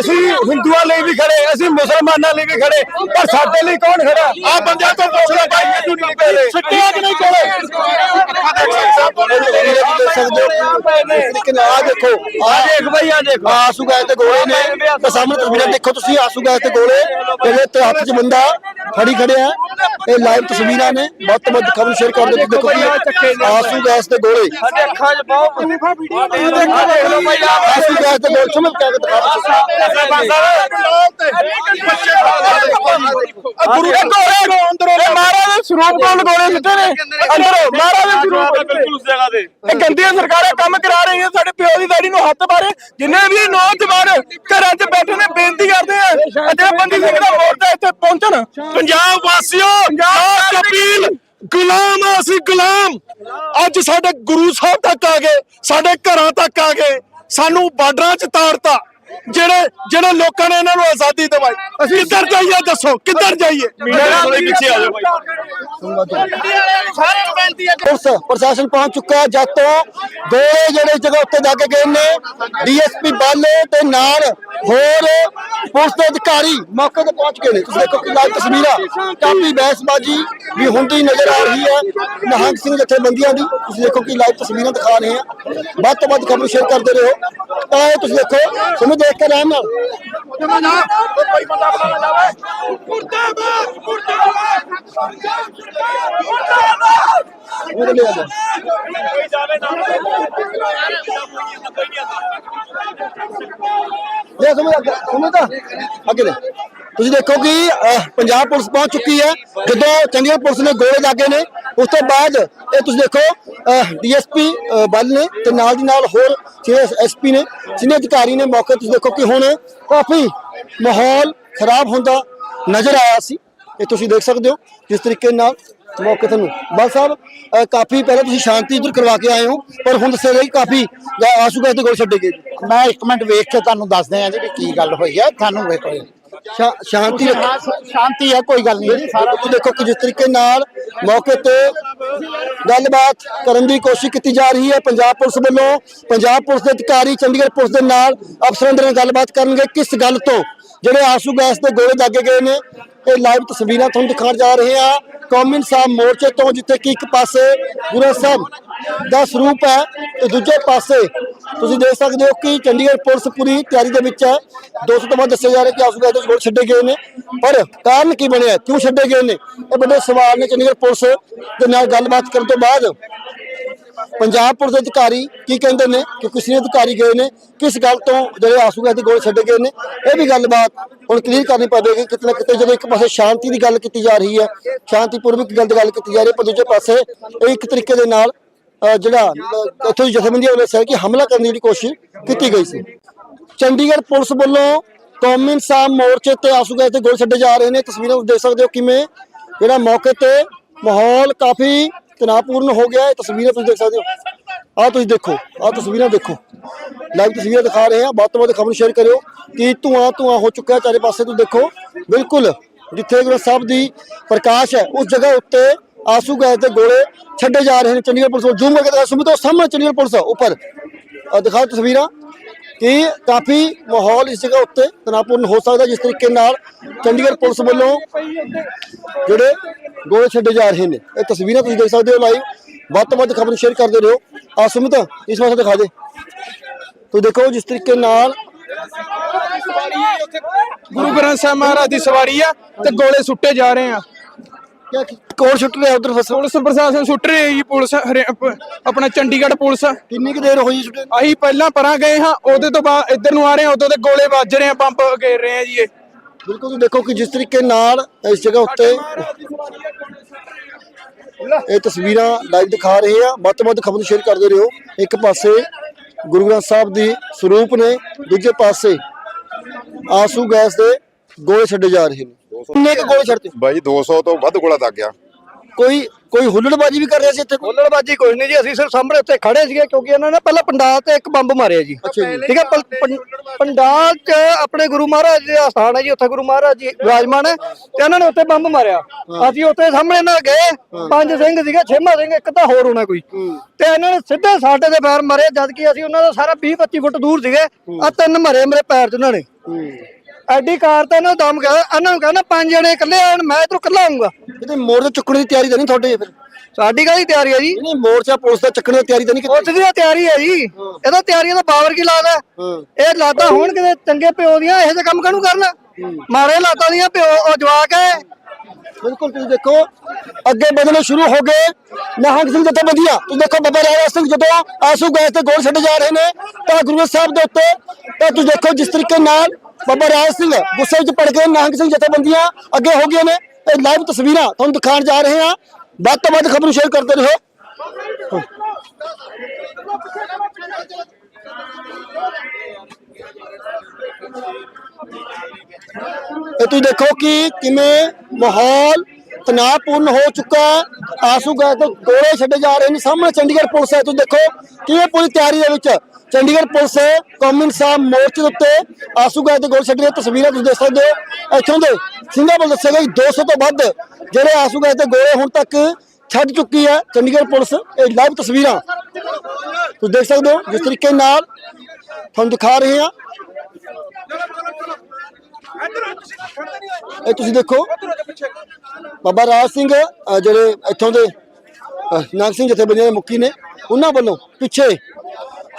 ਅਸੀਂ ਹਿੰਦੂਆਂ ਲਈ ਵੀ ਖੜੇ ਅਸੀਂ ਮੁਸਲਮਾਨਾਂ ਲਈ ਵੀ ਖੜੇ ਪਰ ਸਾਡੇ ਲਈ ਕੌਣ ਖੜਾ? ਆ ਬੰਦਿਆਂ ਤੋਂ ਪੁੱਛ ਲੈ ਬਾਈ ਮੈਨੂੰ ਨਹੀਂ ਕਹਿੰਦੇ ਸਿੱਟਿਆ ਕਿ ਨਹੀਂ ਕੋਲੇ? ਦੇਖ ਸਕਦੇ ਆ ਦੇਖੋ ਆ ਦੇਖ ਬਈ ਆ ਦੇਖ। ਆਸੂ ਗੈਸ ਤੇ ਗੋਲੇ ਨੇ। ਸਾਹਮਣੇ ਤਸਵੀਰਾਂ ਦੇਖੋ ਤੁਸੀਂ ਆਸੂ ਗੈਸ ਤੇ ਗੋਲੇ ਜਿਹੜੇ ਤੇ ਹੱਥ 'ਚ ਬੰਦਾ ਫੜੀ ਖੜਿਆ ਇਹ ਲਾਈਵ ਤਸਵੀਰਾਂ ਨੇ ਵੱਧ ਤੋਂ ਵੱਧ ਖਬਰ ਸ਼ੇਅਰ ਕਰ ਦਿਓ ਦੇਖੋ ਕਿ ਆਸੂ ਗੈਸ ਤੇ ਗੋਲੇ। ਸਾਡੇ ਅੱਖਾਂ 'ਚ ਬਹੁਤ ਦੇਖ ਆਸੂ ਗੈਸ ਤੇ ਗੋਲੇ ਸਮਝ ਕੇ ਗੁਰੂ ਦੇ ਨੂੰ ਅੰਦਰੋਂ ਮਹਾਰਾਜ ਦੇ ਸਰੂਪ ਕੋਲ ਗੋਲੇ ਸਿੱਟੇ ਨੇ। ਅੰਦਰੋਂ ਮਹਾਰਾਜ ਦੇ ਸਰੂਪ ਬਿਲਕੁਲ ਉਸ ਜਗ੍ਹਾ ਤੇ। ਇਹ ਗੰਦੀਆਂ ਸਰਕਾਰਾਂ ਕੰਮ ਕਰਾ ਰਹੀਆਂ। ਸਾਡੇ ਪਿਓ ਦੀ ਦਾੜੀ ਨੂੰ ਹੱਥ ਮਾਰੇ। ਜਿੰਨੇ ਵੀ ਨੌਜਵਾਨ ਘਰਾਂ 'ਚ ਬੈਠੇ ਨੇ ਬੇਨਤੀ ਕਰਦੇ ਆ। ਅਜੇ ਬੰਦੀ ਸਿੰਘ ਦਾ ਮੋਰਚਾ ਇੱਥੇ ਪਹੁੰਚਣ। ਪੰਜਾਬ ਵਾਸੀਓ ਲਾਸਟ ਅਪੀਲ ਗੁਲਾਮ ਆ ਅਸੀਂ ਗੁਲਾਮ। ਅੱਜ ਸਾਡੇ ਗੁਰੂ ਸਾਹਿਬ ਤੱਕ ਆ ਗਏ ਸਾਡੇ ਘਰਾਂ ਤੱਕ ਆ ਗਏ ਸਾਨੂੰ ਬਾਰਡਰਾਂ 'ਚ ਤਾੜਤਾ ਜਿਹੜੇ ਜਿਹੜੇ ਲੋਕਾਂ ਨੇ ਇਹਨਾਂ ਨੂੰ ਆਜ਼ਾਦੀ ਦਿਵਾਈ ਅਸੀਂ ਕਿੱਧਰ ਜਾਈਏ ਦੱਸੋ ਕਿੱਧਰ ਜਾਈਏ? ਪਿੱਛੇ ਆ ਜਾਓ ਪੁਲਿਸ ਪ੍ਰਸ਼ਾਸਨ ਪਹੁੰਚ ਚੁੱਕਾ ਹੈ ਜਦ ਤੋਂ ਦੋ ਜਿਹੜੇ ਜਗ੍ਹਾ ਉੱਤੇ ਜਾ ਕੇ ਗਏ ਨੇ ਡੀਐਸਪੀ ਬਾਲੇ ਤੇ ਨਾਲ ਹੋਰ ਪੁਲਿਸ ਦੇ ਅਧਿਕਾਰੀ ਮੌਕੇ ਤੇ ਪਹੁੰਚ ਗਏ ਨੇ। ਤੁਸੀਂ ਦੇਖੋ ਕਿ ਲਾਈਵ ਤਸਵੀਰਾਂ ਕਾਫੀ ਬਹਿਸਬਾਜ਼ੀ ਵੀ ਹੁੰਦੀ ਨਜ਼ਰ ਆ ਰਹੀ ਹੈ ਨਿਹੰਗ ਸਿੰਘ ਜਥੇਬੰਦੀਆਂ ਦੀ। ਤੁਸੀਂ ਦੇਖੋ ਕਿ ਲਾਈਵ ਤਸਵੀਰਾਂ ਦਿਖਾ ਰਹੇ ਹਾਂ। ਵੱਧ ਤੋਂ ਵੱਧ ਖਬਰ ਸ਼ੇਅਰ ਕਰਦੇ ਰਹੋ। ਤਾਂ ਤੁਸੀਂ ਦੇਖੋ ਤੁਹਾਨੂੰ ਦੇਖ ਕੇ ਰਹਿਮ ਨਾਲ ਉਹਦੇ ਲਈ ਆ ਜਾਓ। ਲੈ ਸਮਝ ਅੱਗੇ ਸਮਝ ਤਾਂ ਅੱਗੇ ਲੈ ਤੁਸੀਂ ਦੇਖੋ ਕਿ ਅਹ, ਪੰਜਾਬ ਪੁਲਿਸ ਪਹੁੰਚ ਚੁੱਕੀ ਹੈ ਜਦੋਂ ਚੰਡੀਗੜ੍ਹ ਪੁਲਿਸ ਨੇ ਗੋਲੇ ਦਾਗੇ ਨੇ ਉਸ ਤੋਂ ਬਾਅਦ ਇਹ ਤੁਸੀਂ ਦੇਖੋ ਡੀਐਸਪੀ ਬੱਲ ਨੇ ਤੇ ਨਾਲ ਦੀ ਨਾਲ ਹੋਰ ਐਸਪੀ ਨੇ ਸੀਨੀਅਰ ਅਧਿਕਾਰੀ ਨੇ ਮੌਕੇ ਤੁਸੀਂ ਦੇਖੋ ਕਿ ਹੁਣ ਕਾਫੀ ਮਾਹੌਲ ਖਰਾਬ ਹੁੰਦਾ ਨਜ਼ਰ ਆਇਆ ਸੀ। ਇਹ ਤੁਸੀਂ ਦੇਖ ਸਕਦੇ ਹੋ ਜਿਸ ਤਰੀਕੇ ਨਾਲ ਮੌਕੇ ਤੁਹਾਨੂੰ ਬਲ ਸਾਹਿਬ ਕਾਫੀ ਪਹਿਲਾਂ ਤੁਸੀਂ ਸ਼ਾਂਤੀ ਇਧਰ ਕਰਵਾ ਕੇ ਆਏ ਹੋ, ਪਰ ਹੁਣ ਦੱਸਿਆ ਗਿਆ ਕਾਫੀ ਆਸੂ ਗੈਸ ਦੇ ਗੋਲ ਛੱਡੇ ਗਏ ਮੈਂ ਇੱਕ ਮਿੰਟ ਵੇਖ ਕੇ ਤੁਹਾਨੂੰ ਦੱਸਦੇ ਆ ਜੀ ਵੀ ਕੀ ਗੱਲ ਹੋਈ ਆ ਤੁਹਾਨੂੰ ਵੇਖੋ ਜੀ। ਸ਼ਾ- ਸ਼ਾਂਤੀ ਰੱਖੋ ਸ਼ਾਂਤੀ ਹੈ ਕੋਈ ਗੱਲ ਨਹੀਂ। ਸਾਰਾ ਤੁਸੀਂ ਦੇਖੋ ਕਿ ਜਿਸ ਤਰੀਕੇ ਨਾਲ ਮੌਕੇ ਤੇ ਗੱਲਬਾਤ ਕਰਨ ਦੀ ਕੋਸ਼ਿਸ਼ ਕੀਤੀ ਜਾ ਰਹੀ ਹੈ। ਪੰਜਾਬ ਪੁਲਿਸ ਵੱਲੋਂ ਪੰਜਾਬ ਪੁਲਿਸ ਦੇ ਅਧਿਕਾਰੀ ਚੰਡੀਗੜ੍ਹ ਪੁਲਿਸ ਦੇ ਨਾਲ ਅਫਸਰਾਂ ਦੇ ਨਾਲ ਗੱਲਬਾਤ ਕਰਨਗੇ। ਕਿਸ ਗੱਲ ਤੋਂ? ਜਿਹੜੇ ਆਸੂ ਗੈਸ ਦੇ ਗੋਲੇ ਦਾਗੇ ਗਏ ਨੇ ਇਹ ਲਾਈਵ ਤਸਵੀਰਾਂ ਤੁਹਾਨੂੰ ਦਿਖਾਉਣ ਜਾ ਰਹੇ ਹਾਂ। ਕੌਮੀ ਇਨਸਾਫ ਮੋਰਚੇ ਤੋਂ ਜਿੱਥੇ ਕਿ ਇੱਕ ਪਾਸੇ ਗੁਰੂ ਸਾਹਿਬ ਦਾ ਸਰੂਪ ਹੈ ਤੇ ਦੂਜੇ ਪਾਸੇ ਤੁਸੀਂ ਦੇਖ ਸਕਦੇ ਹੋ ਕਿ ਚੰਡੀਗੜ੍ਹ ਪੁਲਿਸ ਪੂਰੀ ਤਿਆਰੀ ਦੇ ਵਿੱਚ ਹੈ। 200 ਤੋਂ ਵੱਧ ਦੱਸਿਆ ਜਾ ਰਿਹਾ ਕਿ ਆਸੂ ਗੈਸ ਦੇ ਗੋਲ ਛੱਡੇ ਗਏ ਨੇ। ਪਰ ਕਾਰਨ ਕੀ ਬਣਿਆ? ਕਿਉਂ ਛੱਡੇ ਗਏ ਨੇ? ਇਹ ਵੱਡੇ ਸਵਾਲ ਨੇ ਚੰਡੀਗੜ੍ਹ ਪੁਲਿਸ ਦੇ ਨਾਲ ਗੱਲਬਾਤ ਕਰਨ ਤੋਂ ਬਾਅਦ। ਪੰਜਾਬ ਪੁਲਿਸ ਦੇ ਅਧਿਕਾਰੀ ਕੀ ਕਹਿੰਦੇ ਨੇ? ਕਿ ਕਿਸੇ ਅਧਿਕਾਰੀ ਗਏ ਨੇ। ਕਿਸ ਗੱਲ ਤੋਂ ਜਿਹੜੇ ਆਸੂ ਗੈਸ ਦੇ ਗੋਲ ਛੱਡੇ ਗਏ ਨੇ? ਇਹ ਵੀ ਗੱਲਬਾਤ ਹੁਣ ਕਲੀਅਰ ਕਰਨੀ ਪਵੇਗੀ। ਕਿਤੇ ਨਾ ਕਿਤੇ ਜਦੋਂ ਇੱਕ ਪਾਸੇ ਸ਼ਾਂਤੀ ਦੀ ਗੱਲ ਕੀਤੀ ਜਾ ਰਹੀ ਹੈ, ਸ਼ਾਂਤੀਪੂਰਵਕ ਗੱਲ ਦੀ ਗੱਲ ਕੀਤੀ ਜਾ ਰਹੀ ਹੈ, ਪਰ ਦੂਜੇ ਪਾਸੇ ਇਹ ਇੱਕ ਤਰੀਕੇ ਦੇ ਨਾਲ ਜਿਹੜਾ ਇੱਥੋਂ ਦੀ ਜਥੇਬੰਦੀਆਂ ਵੱਲੋਂ ਦੱਸਿਆ ਕਿ ਹਮਲਾ ਕਰਨ ਦੀ ਜਿਹੜੀ ਕੋਸ਼ਿਸ਼ ਕੀਤੀ ਗਈ ਸੀ। ਚੰਡੀਗੜ੍ਹ ਪੁਲਿਸ ਵੱਲੋਂ ਕੌਮੀ ਇਨਸਾਫ ਮੋਰਚੇ ਤੇ ਆਸੂ ਗੈਸ ਦੇ ਗੋਲੇ ਛੱਡੇ ਜਾ ਰਹੇ ਨੇ। ਤਸਵੀਰਾਂ ਤੁਸੀਂ ਦੇਖ ਸਕਦੇ ਹੋ ਕਿਵੇਂ ਜਿਹੜਾ ਮੌਕੇ ਤੇ ਮਾਹੌਲ ਕਾਫੀ ਤਣਾਅਪੂਰਨ ਹੋ ਗਿਆ। ਹੈ ਤਸਵੀਰਾਂ ਤੁਸੀਂ ਦੇਖ ਸਕਦੇ ਹੋ। ਆਹ ਤੁਸੀਂ ਦੇਖੋ ਆਹ ਤਸਵੀਰਾਂ ਦੇਖੋ। ਲਾਈਵ ਤਸਵੀਰਾਂ ਦਿਖਾ ਰਹੇ ਹਾਂ। ਵੱਧ ਤੋਂ ਵੱਧ ਖਬਰ ਸ਼ੇਅਰ ਕਰਿਓ ਕਿ ਧੂਆਂ ਧੂਆਂ ਹੋ ਚੁੱਕਾ ਹੈ। ਚਾਰੇ ਪਾਸੇ ਤੁਸੀਂ ਦੇਖੋ ਬਿਲਕੁਲ ਜਿੱਥੇ ਗੁਰੂ ਸਾਹਿਬ ਦੀ ਪ੍ਰਕਾਸ਼ ਹੈ ਉਸ ਜਗ੍ਹਾ ਉੱਤੇ ਦੇ ਗੋਲੇ ਛੱਡੇ ਜਾ ਰਹੇ ਨੇ ਚੰਡੀਗੜ੍ਹ ਪੁਲਿਸ ਵੱਲੋਂ ਜ਼ੂਮ ਕਰਕੇ ਦਿਖਾ ਸੁਮਿਤੋ ਸਾਹਮਣੇ ਚੰਡੀਗੜ੍ਹ ਪੁਲਿਸ ਆ, ਉੱਪਰ ਆਹ ਦਿਖਾਓ ਤਸਵੀਰਾਂ ਕਿ ਕਾਫੀ ਮਾਹੌਲ ਇਸ ਜਗ੍ਹਾ ਉੱਤੇ ਤਣਾਅਪੂਰਨ ਹੋ ਸਕਦਾ ਜਿਸ ਤਰੀਕੇ ਨਾਲ ਚੰਡੀਗੜ੍ਹ ਪੁਲਿਸ ਵੱਲੋਂ ਜਿਹੜੇ ਗੋਲੇ ਛੱਡੇ ਜਾ ਰਹੇ ਨੇ ਇਹ ਤਸਵੀਰਾਂ ਤੁਸੀਂ ਦੇਖ ਸਕਦੇ ਹੋ ਲਾਈਵ ਵੱਧ ਤੋਂ ਵੱਧ ਖਬਰ ਸ਼ੇਅਰ ਕਰਦੇ ਰਹੋ ਆ ਸੁਮਿਤ ਇਸ ਪਾਸੇ ਦਿਖਾ ਦੇ ਤੁਸੀਂ ਦੇਖੋ ਜਿਸ ਤਰੀਕੇ ਨਾਲ ਗੁਰੂ ਗ੍ਰੰਥ ਸਾਹਿਬ ਮਹਾਰਾਜ ਦੀ ਸਵਾਰੀ ਆ ਤੇ ਗੋਲੇ ਸੁੱਟੇ ਜਾ ਰਹੇ ਆ ਕਿਆ ਕੋਲ ਛੁੱਟ ਰਿਹਾ ਉਧਰ ਫਸਲ ਪੁਲਿਸ ਪ੍ਰਸ਼ਾਸਨ ਸੁੱਟ ਰਹੀ ਹੈ ਜੀ ਪੁਲਿਸ ਆਪਣਾ ਚੰਡੀਗੜ੍ਹ ਪੁਲਿਸ। ਕਿੰਨੀ ਕੁ ਦੇਰ ਹੋਈ ਛੁੱਟੇ ਨੂੰ? ਅਸੀਂ ਪਹਿਲਾਂ ਪਰਾਂ ਗਏ ਹਾਂ ਉਹਦੇ ਤੋਂ ਬਾਅਦ ਇੱਧਰ ਨੂੰ ਆ ਰਹੇ ਹਾਂ ਉਦੋਂ ਤੇ ਗੋਲੇ ਵੱਜ ਰਹੇ ਆ ਪੰਪ ਘੇਰ ਰਹੇ ਆ ਜੀ ਇਹ। ਬਿਲਕੁਲ ਤੁਸੀਂ ਦੇਖੋ ਕਿ ਜਿਸ ਤਰੀਕੇ ਨਾਲ ਇਸ ਜਗ੍ਹਾ ਉੱਤੇ ਇਹ ਤਸਵੀਰਾਂ ਲਾਈਵ ਦਿਖਾ ਰਹੇ ਆ ਵੱਧ ਤੋਂ ਵੱਧ ਖਬਰ ਸ਼ੇਅਰ ਕਰਦੇ ਰਹੋ। ਇੱਕ ਪਾਸੇ ਗੁਰੂ ਗ੍ਰੰਥ ਸਾਹਿਬ ਦੀ ਸਰੂਪ ਨੇ ਦੂਜੇ ਪਾਸੇ ਆਸੂ ਗੈਸ ਦੇ ਗੋਲੇ ਛੱਡੇ ਜਾ ਰਹੇ ਨੇ। ਕਿੰਨੇ ਕੁ ਗੋਲੇ ਛੱਡਦੇ ਬਾਈ 200 ਤੋਂ ਵੱਧ ਗੋਲਾ ਲੱਗ ਗਿਆ। ਕੋਈ ਕੋਈ ਹੁੱਲੜਬਾਜੀ ਵੀ ਕਰ ਰਿਹਾ ਸੀ ਇੱਥੇ ਹੁੱਲੜਬਾਜੀ ਕੋਈ ਨਹੀਂ ਜੀ ਅਸੀਂ ਸਿਰਫ ਸਾਹਮਣੇ ਉੱਤੇ ਖੜੇ ਸੀਗੇ ਕਿਉਂਕਿ ਇਹਨਾਂ ਨੇ ਪਹਿਲਾਂ ਪੰਡਾਲ ਤੇ ਇੱਕ ਬੰਬ ਮਾਰਿਆ ਜੀ। ਅੱਛਾ ਜੀ। ਠੀਕ ਹੈ ਪੰ- ਪੰ- ਪੰਡਾਲ 'ਚ ਆਪਣੇ ਗੁਰੂ ਮਹਾਰਾਜ ਦੇ ਸਥਾਨ ਹੈ ਜੀ ਉੱਥੇ ਗੁਰੂ ਮਹਾਰਾਜ ਜੀ ਵਿਰਾਜਮਾਨ ਹੈ ਤੇ ਇਹਨਾਂ ਨੇ ਉੱਤੇ ਬੰਬ ਮਾਰਿਆ। ਅਸੀਂ ਉੱਥੇ ਸਾਹਮਣੇ ਨਾਲ ਗਏ ਪੰਜ ਸਿੰਘ ਸੀਗੇ ਛੇਵਾਂ ਸਿੰਘ ਇੱਕ ਤਾਂ ਹੋਰ ਹੋਣਾ ਕੋਈ। ਤੇ ਇਹਨਾਂ ਨੇ ਸਿੱਧੇ ਸਾਡੇ ਦੇ ਪੈਰ ਮਾਰੇ ਜਦ ਕਿ ਅਸੀਂ ਉਹਨਾਂ ਦਾ ਸਾਰਾ 20 25 ਫੁੱਟ ਦੂਰ ਸੀਗੇ ਆ ਤਿੰਨ ਮਾਰੇ ਮੇਰੇ ਪੈਰ 'ਚ ਉਹਨਾਂ ਨੇ। ਐਡੀ ਕਾਰ ਤਾਂ ਇਹਨਾਂ ਨੂੰ ਦਮ ਗਿਆ ਇਹਨਾਂ ਨੂੰ ਕਹਿੰਦਾ ਪੰਜ ਜਣੇ ਇਕੱਲੇ ਆਣ ਮੈਂ ਇਧਰੋਂ ਇਕੱਲਾ ਆਉਂਗਾ ਕਿਤੇ ਤੇ ਚੁੱਕਣ ਦੀ ਤਿਆਰੀ ਤਾਂ ਨਹੀਂ ਤੁਹਾਡੇ ਫਿਰ? ਸਾਡੀ ਕਾਹਦੀ ਤਿਆਰੀ ਹੈ ਜੀ? ਨਹੀਂ ਮੋਰਚਾ ਪੁਲਿਸ ਦਾ ਚੱਕਣ ਦੀ ਤਿਆਰੀ ਤਾਂ ਨਹੀਂ ਕੀਤੀ? ਉਸ ਦੀ ਤਾਂ ਤਿਆਰੀ ਹੈ। ਜੀ ਇਹਦਾ ਤਿਆਰੀ ਦਾ ਪਾਵਰ ਕੀ ਲਾਦਾ? ਇਹ ਲਾਦਾ ਹੋਣ ਕਿਤੇ ਚੰਗੇ ਪਿਓ ਦੀਆਂ ਇਹੋ ਜਿਹੇ ਕੰਮ ਕਾਹਨੂੰ ਕਰਨਾ? ਮਾਰੇ ਲਾਦਾ ਦੀਆਂ ਪਿਓ ਉਹ ਜਵਾਕ ਹੈ ਬਿਲਕੁਲ ਤੁਸੀਂ ਦੇਖੋ ਅੱਗੇ ਵਧਣੇ ਸ਼ੁਰੂ ਹੋ ਗਏ। ਨਿਹੰਗ ਸਿੰਘ ਜਥੇਬੰਦੀਆਂ ਤੁਸੀਂ ਦੇਖੋ ਬਾਬਾ ਰਾਜਾ ਸਿੰਘ ਜਦੋਂ ਆਸੂ ਗੈਸ ਤੇ ਗੋਲ ਛੱਡੇ ਜਾ ਰਹੇ ਨੇ ਤਾਂ ਗੁਰੂ ਸਾਹਿਬ ਦੇ ਉੱਤੇ ਤਾਂ ਤੁਸੀਂ ਦੇਖੋ ਜਿਸ ਤਰੀਕੇ ਨਾਲ ਬਾਬਾ ਰਾਜ ਸਿੰਘ ਗੁੱਸੇ ਵਿੱਚ ਪੜ ਕੇ ਨਿਹੰਗ ਸਿੰਘ ਜਥੇਬੰਦੀਆਂ ਅੱਗੇ ਹੋ ਗਈਆਂ ਨੇ ਇਹ ਲਾਈਵ ਤਸਵੀਰਾਂ ਤੁਹਾਨੂੰ ਦਿਖਾਉਣ ਜਾ ਰਹੇ ਹਾਂ ਵੱਧ ਤੋਂ ਵੱਧ ਖਬਰ ਨੂੰ ਸ਼ੇਅਰ ਕਰਦੇ ਰਹੋ ਇਹ ਤੁਸੀਂ ਦੇਖੋ ਕਿ ਕਿਵੇਂ ਮਾਹੌਲ ਤਣਾਅਪੂਰਨ ਹੋ ਚੁੱਕਾ ਹੈ ਆਸੂ ਗੈਸ ਤੋਂ ਗੋਲੇ ਛੱਡੇ ਜਾ ਰਹੇ ਨੇ ਸਾਹਮਣੇ ਚੰਡੀਗੜ੍ਹ ਪੁਲਿਸ ਹੈ ਤੁਸੀਂ ਦੇਖੋ ਕਿਵੇਂ ਪੂਰੀ ਤਿਆਰੀ ਦੇ ਵਿੱਚ ਚੰਡੀਗੜ੍ਹ ਪੁਲਿਸ ਕੌਮੀ ਇਨਸਾਫ ਮੋਰਚੇ ਦੇ ਉੱਤੇ ਆਸੂ ਗੈਸ ਦੇ ਗੋਲੇ ਛੱਡ ਰਹੀਆਂ ਤਸਵੀਰਾਂ ਤੁਸੀਂ ਦੇਖ ਸਕਦੇ ਹੋ। ਇੱਥੋਂ ਦੇ ਸਿੰਘਾਂ ਵੱਲ ਦੱਸਿਆ ਗਿਆ 200 ਤੋਂ ਵੱਧ ਜਿਹੜੇ ਆਸੂ ਗੈਸ ਗੋਲੇ ਹੁਣ ਤੱਕ ਛੱਡ ਚੁੱਕੀ ਹੈ ਚੰਡੀਗੜ੍ਹ ਪੁਲਿਸ। ਇਹ ਲਾਈਵ ਤਸਵੀਰਾਂ ਤੁਸੀਂ ਦੇਖ ਸਕਦੇ ਹੋ ਜਿਸ ਤਰੀਕੇ ਨਾਲ ਤੁਹਾਨੂੰ ਦਿਖਾ ਰਹੇ ਹਾਂ। ਇਹ ਤੁਸੀਂ ਦੇਖੋ ਬਾਬਾ ਰਾਜ ਸਿੰਘ ਜਿਹੜੇ ਇੱਥੋਂ ਦੇ ਅ, ਨਾਗ ਸਿੰਘ ਜਥੇਬੰਦੀਆਂ ਦੇ ਮੁਖੀ ਨੇ ਉਹਨਾਂ ਵੱਲੋਂ ਪਿੱਛੇ